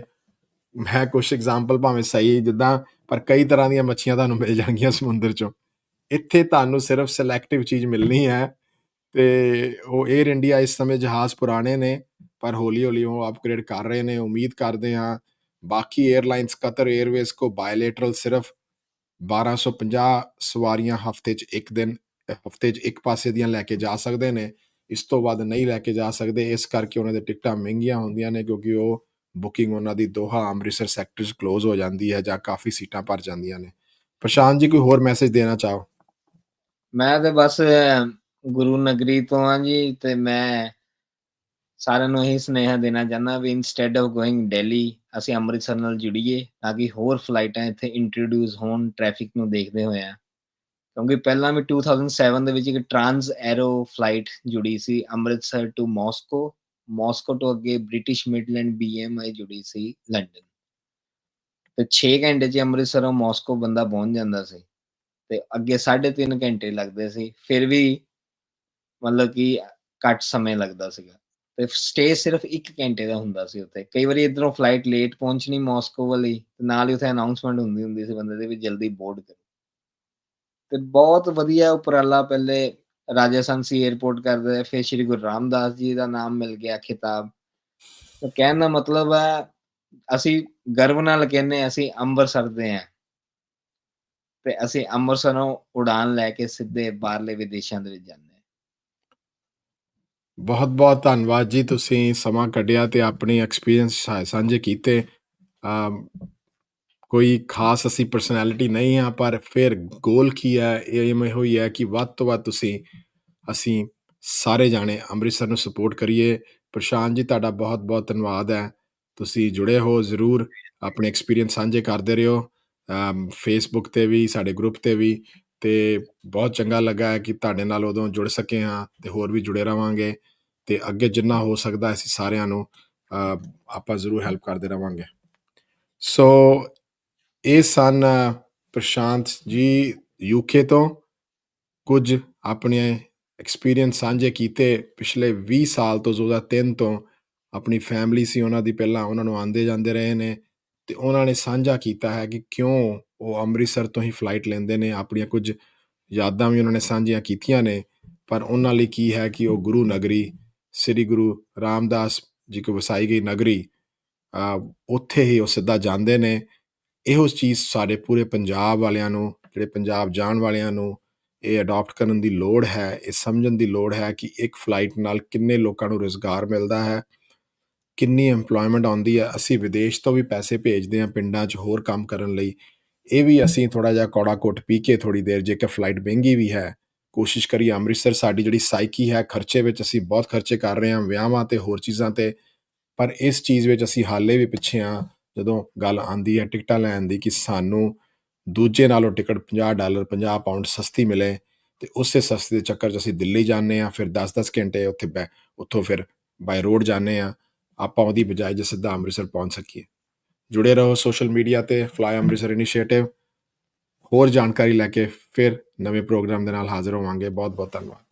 ਮੈਂ ਕੁਝ ਐਗਜ਼ਾਮਪਲ ਭਾਵੇਂ ਸਹੀ ਜਿੱਦਾਂ, ਪਰ ਕਈ ਤਰ੍ਹਾਂ ਦੀਆਂ ਮੱਛੀਆਂ ਤੁਹਾਨੂੰ ਮਿਲ ਜਾਣਗੀਆਂ ਸਮੁੰਦਰ 'ਚੋਂ। ਇੱਥੇ ਤੁਹਾਨੂੰ ਸਿਰਫ ਸਿਲੈਕਟਿਵ ਚੀਜ਼ ਮਿਲਣੀ ਹੈ ਤੇ ਉਹ 에ਅਰ ਇੰਡੀਆ ਇਸ ਸਮੇਂ ਜਹਾਜ਼ ਪੁਰਾਣੇ ਨੇ, ਪਰ ਹੌਲੀ-ਹੌਲੀ ਉਹ ਅਪਗ੍ਰੇਡ ਕਰ ਰਹੇ ਨੇ, ਉਮੀਦ ਕਰਦੇ ਹਾਂ। ਬਾਕੀ 에ਅਰਲਾਈਨਸ ਕਤਰ 에ਅਰਵੇਜ਼ ਕੋ ਬਾਇਲੇਟਰਲ ਸਿਰਫ 1250 ਸਵਾਰੀਆਂ ਹਫ਼ਤੇ 'ਚ ਇੱਕ ਦਿਨ ਹਫ਼ਤੇ 'ਚ ਇੱਕ ਪਾਸੇ ਦੀਆਂ ਲੈ ਕੇ ਜਾ ਸਕਦੇ ਨੇ। ਇਸ ਤੋਂ ਵੱਧ ਨਹੀਂ ਲੈ ਕੇ ਜਾ ਸਕਦੇ। ਇਸ ਕਰਕੇ ਉਹਨਾਂ ਦੇ ਟਿਕਟਾਂ ਮਹਿੰਗੀਆਂ ਹੁੰਦੀਆਂ ਨੇ ਕਿਉਂਕਿ ਉਹ ਬੁਕਿੰਗ ਉਹਨਾਂ ਦੀ ਦੋਹਾ, ਅੰਮ੍ਰਿਤਸਰ ਸੈਕਟਰ 'ਚ ਕਲੋਜ਼ ਹੋ ਜਾਂਦੀ ਹੈ ਜਾਂ ਕਾਫੀ ਸੀਟਾਂ ਭਰ ਜਾਂਦੀਆਂ ਨੇ। ਪ੍ਰਸ਼ਾਂਤ ਜੀ ਕੋਈ ਹੋਰ ਮੈਸੇਜ ਦੇਣਾ ਚਾਹੋ? ਮੈਂ ਤੇ ਬਸ ਗੁਰੂ ਨਗਰੀ ਤੋਂ ਹਾਂ ਜੀ ਤੇ ਮੈਂ ਸਾਰਿਆਂ ਨੂੰ ਇਹੀ ਸੁਨੇਹਾ ਦੇਣਾ ਚਾਹੁੰਦਾ ਵੀ ਇਨਸਟੈਡ ਆਫ ਗੋਇੰਗ ਦਿੱਲੀ ਅਸੀਂ ਅੰਮ੍ਰਿਤਸਰ ਨਾਲ ਜੁੜੀਏ ਤਾਂ ਕਿ ਹੋਰ ਫਲਾਈਟਾਂ ਇੱਥੇ ਇੰਟਰੋਡਿਊਸ ਹੋਣ ਟ੍ਰੈਫਿਕ ਨੂੰ ਦੇਖਦੇ ਹੋਏ ਕਿਉਂਕਿ ਪਹਿਲਾਂ ਵੀ 2007 ਦੇ ਵਿੱਚ ਇੱਕ ਟਰਾਂਸ ਐਰੋ ਫਲਾਈਟ ਜੁੜੀ ਸੀ, ਅੰਮ੍ਰਿਤਸਰ ਟੂ ਮਾਸਕੋ ਮਾਸਕੋ ਤੋਂ ਅੱਗੇ ਬ੍ਰਿਟਿਸ਼ ਮਿਡਲੈਂਡ ਬੀਐਮਆਈ ਜੁੜੀ ਸੀ ਲੰਡਨ ਤੇ 6 ਘੰਟੇ 'ਚ ਅੰਮ੍ਰਿਤਸਰੋਂ ਮਾਸਕੋ ਬੰਦਾ ਪਹੁੰਚ ਜਾਂਦਾ ਸੀ। ਤੇ ਅੱਗੇ 3.5 ਘੰਟੇ ਲੱਗਦੇ ਸੀ। ਫਿਰ ਵੀ ਮਤਲਬ ਕਿ ਘੱਟ ਸਮੇਂ ਲੱਗਦਾ ਸੀਗਾ। ਤੇ ਸਟੇ ਸਿਰਫ 1 ਘੰਟੇ ਦਾ ਹੁੰਦਾ ਸੀ ਉੱਥੇ। ਕਈ ਵਾਰੀ ਇਧਰੋਂ ਫਲਾਈਟ ਲੇਟ ਪਹੁੰਚਣੀ ਮਾਸਕੋ ਵਾਲੀ ਨਾਲ ਹੀ ਉੱਥੇ ਅਨਾਉਂਸਮੈਂਟ ਹੁੰਦੀ ਹੁੰਦੀ ਸੀ ਬੰਦੇ ਦੇ ਵੀ ਜਲਦੀ ਬੋਰਡ ਕਰੋ। ਤੇ ਬਹੁਤ ਵਧੀਆ ਉਪਰਾਲਾ ਪਹਿਲੇ ਰਾਜਾ ਸੰਸੀ 에ਅਰਪੋਰਟ ਕਰਦੇ ਫਿਰ ਸ਼੍ਰੀ ਗੁਰੂ ਰਾਮਦਾਸ ਜੀ ਦਾ ਨਾਮ ਮਿਲ ਗਿਆ ਖਿਤਾਬ। ਤਾਂ ਕਹਿਣ ਦਾ ਮਤਲਬ ਹੈ, ਅਸੀਂ ਗਰਵ ਨਾਲ ਕਹਿੰਦੇ ਅਸੀਂ ਅੰਮ੍ਰਿਤਸਰ ਦੇ ਹਾਂ। ਤੇ ਅਸੀਂ ਅੰਮ੍ਰਿਤਸਰੋਂ ਉਡਾਨ ਲੈ ਕੇ ਸਿੱਧੇ ਬਾਹਰਲੇ ਵਿਦੇਸ਼ਾਂ ਦੇ ਵਿੱਚ ਜਾਂਦੇ ਬਹੁਤ-ਬਹੁਤ ਧੰਨਵਾਦ ਜੀ, ਤੁਸੀਂ ਸਮਾਂ ਕੱਢਿਆ ਤੇ ਆਪਣੀ ਐਕਸਪੀਰੀਅੰਸ ਸਾਂਝੇ ਕੀਤੇ। ਕੋਈ ਖਾਸ ਅਸੀਂ ਪਰਸਨੈਲਿਟੀ ਨਹੀਂ ਹਾਂ ਪਰ ਫਿਰ ਗੋਲ ਕੀ ਹੈ ਇਹ ਇਵੇਂ ਹੋਈ ਹੈ ਕਿ ਵੱਧ ਤੋਂ ਵੱਧ ਤੁਸੀਂ, ਅਸੀਂ ਸਾਰੇ ਜਾਣੇ ਅੰਮ੍ਰਿਤਸਰ ਨੂੰ ਸਪੋਰਟ ਕਰੀਏ। ਪ੍ਰਸ਼ਾਂਤ ਜੀ, ਤੁਹਾਡਾ ਬਹੁਤ-ਬਹੁਤ ਧੰਨਵਾਦ ਹੈ। ਤੁਸੀਂ ਜੁੜੇ ਹੋ ਜ਼ਰੂਰ, ਆਪਣੇ ਐਕਸਪੀਰੀਅੰਸ ਸਾਂਝੇ ਕਰਦੇ ਰਹੋ। ਅਮ ਫੇਸਬੁੱਕ ਤੇ ਵੀ, ਸਾਡੇ ਗਰੁੱਪ ਤੇ ਵੀ, ਤੇ ਬਹੁਤ ਚੰਗਾ ਲੱਗਾ ਹੈ ਕਿ ਤੁਹਾਡੇ ਨਾਲ ਉਦੋਂ ਜੁੜ ਸਕੇ ਹਾਂ ਤੇ ਹੋਰ ਵੀ ਜੁੜੇ ਰਵਾਂਗੇ ਤੇ ਅੱਗੇ ਜਿੰਨਾ ਹੋ ਸਕਦਾ, ਅਸੀਂ ਸਾਰਿਆਂ ਨੂੰ ਆਪਾਂ ਜ਼ਰੂਰ ਹੈਲਪ ਕਰਦੇ ਰਵਾਂਗੇ। ਸੋ ਇਹ ਸਨ ਪ੍ਰਸ਼ਾਂਤ ਜੀ ਯੂਕੇ ਤੋਂ। ਕੁਝ ਆਪਣੇ ਐਕਸਪੀਰੀਅੰਸ ਸਾਂਝੇ ਕੀਤੇ ਪਿਛਲੇ 20 ਸਾਲ ਤੋਂ 2003 ਤੋਂ। ਆਪਣੀ ਫੈਮਿਲੀ ਸੀ, ਉਹਨਾਂ ਦੀ ਪਹਿਲਾਂ ਉਹਨਾਂ ਨੂੰ ਆਂਦੇ ਜਾਂਦੇ ਰਹੇ ਨੇ। ਤੇ ਉਹਨਾਂ ਨੇ ਸਾਂਝਾ ਕੀਤਾ ਹੈ ਕਿ ਕਿਉਂ ਉਹ ਅੰਮ੍ਰਿਤਸਰ ਤੋਂ ਹੀ ਫਲਾਈਟ ਲੈਂਦੇ ਨੇ। ਆਪਣੀਆਂ ਕੁਝ ਯਾਦਾਂ ਵੀ ਉਹਨਾਂ ਨੇ ਸਾਂਝੀਆਂ ਕੀਤੀਆਂ ਨੇ। ਪਰ ਉਹਨਾਂ ਲਈ ਕੀ ਹੈ ਕਿ ਉਹ ਗੁਰੂ ਨਗਰੀ, ਸ੍ਰੀ ਗੁਰੂ ਰਾਮਦਾਸ ਜੀ ਕੋ ਵਸਾਈ ਗਈ ਨਗਰੀ ਉੱਥੇ ਹੀ ਉਹ ਸਿੱਧਾ ਜਾਂਦੇ ਨੇ। ਇਹੋ ਚੀਜ਼ ਸਾਡੇ ਪੂਰੇ ਪੰਜਾਬ ਵਾਲਿਆਂ ਨੂੰ, ਜਿਹੜੇ ਪੰਜਾਬ ਜਾਣ ਵਾਲਿਆਂ ਨੂੰ ਇਹ ਅਡਾਪਟ ਕਰਨ ਦੀ ਲੋੜ ਹੈ, ਇਹ ਸਮਝਣ ਦੀ ਲੋੜ ਹੈ ਕਿ ਇੱਕ ਫਲਾਈਟ ਨਾਲ ਕਿੰਨੇ ਲੋਕਾਂ ਨੂੰ ਰੋਜ਼ਗਾਰ ਮਿਲਦਾ ਹੈ, ਕਿੰਨੀ EMPLOYMENT ਆਉਂਦੀ ਹੈ, ਅਸੀਂ ਵਿਦੇਸ਼ ਤੋਂ ਵੀ ਪੈਸੇ ਭੇਜਦੇ ਹਾਂ ਪਿੰਡਾਂ 'ਚ ਹੋਰ ਕੰਮ ਕਰਨ ਲਈ। ਇਹ ਵੀ ਅਸੀਂ ਥੋੜਾ ਜਿਹਾ ਕੌੜਾ ਕੋਟ ਪੀ ਕੇ ਥੋੜੀ ਦੇਰ ਜੇਕਰ ਫਲਾਈਟ ਮਹਿੰਗੀ ਵੀ ਹੈ, ਕੋਸ਼ਿਸ਼ ਕਰੀਏ ਅੰਮ੍ਰਿਤਸਰ ਸਾਡੀ ਜਿਹੜੀ ਸਾਈਕੀ ਹੈ, ਖਰਚੇ ਵਿੱਚ ਅਸੀਂ ਬਹੁਤ ਖਰਚੇ ਕਰ ਰਹੇ ਹਾਂ, ਵਿਆਹਾਂ ਤੇ ਹੋਰ ਚੀਜ਼ਾਂ ਤੇ, ਪਰ ਇਸ ਚੀਜ਼ ਵਿੱਚ ਅਸੀਂ ਹਾਲੇ ਵੀ ਪਿੱਛੇ ਆ ਜਦੋਂ ਗੱਲ ਆਂਦੀ ਹੈ ਟਿਕਟਾਂ ਲੈਣ ਦੀ ਕਿ ਸਾਨੂੰ ਦੂਜੇ ਨਾਲੋਂ ਟਿਕਟ 50 ਡਾਲਰ 50 ਪਾਉਂਡ ਸਸਤੀ ਮਿਲੇ ਤੇ ਉਸੇ ਸਸਤੇ ਦੇ ਚੱਕਰ 'ਚ ਅਸੀਂ ਦਿੱਲੀ ਜਾਂਦੇ ਆ ਫਿਰ 10-10 ਘੰਟੇ ਉੱਥੇ ਬੈ, ਉੱਥੋਂ ਫਿਰ ਬਾਈ ਰੋਡ ਜਾਂਦੇ ਆ ਆਪਾਂ ਉਹਦੀ ਬਜਾਏ ਜੇ ਸਿੱਧਾ ਅੰਮ੍ਰਿਤਸਰ ਪਹੁੰਚ ਸਕੀਏ। ਜੁੜੇ ਰਹੋ ਸੋਸ਼ਲ ਮੀਡੀਆ ਤੇ ਫਲਾਈ ਅੰਮ੍ਰਿਤਸਰ ਇਨੀਸ਼ੀਏਟਿਵ ਹੋਰ ਜਾਣਕਾਰੀ ਲੈ ਕੇ ਫਿਰ ਨਵੇਂ ਪ੍ਰੋਗਰਾਮ ਦੇ ਨਾਲ ਹਾਜ਼ਰ ਹੋਵਾਂਗੇ। ਬਹੁਤ ਬਹੁਤ ਧੰਨਵਾਦ।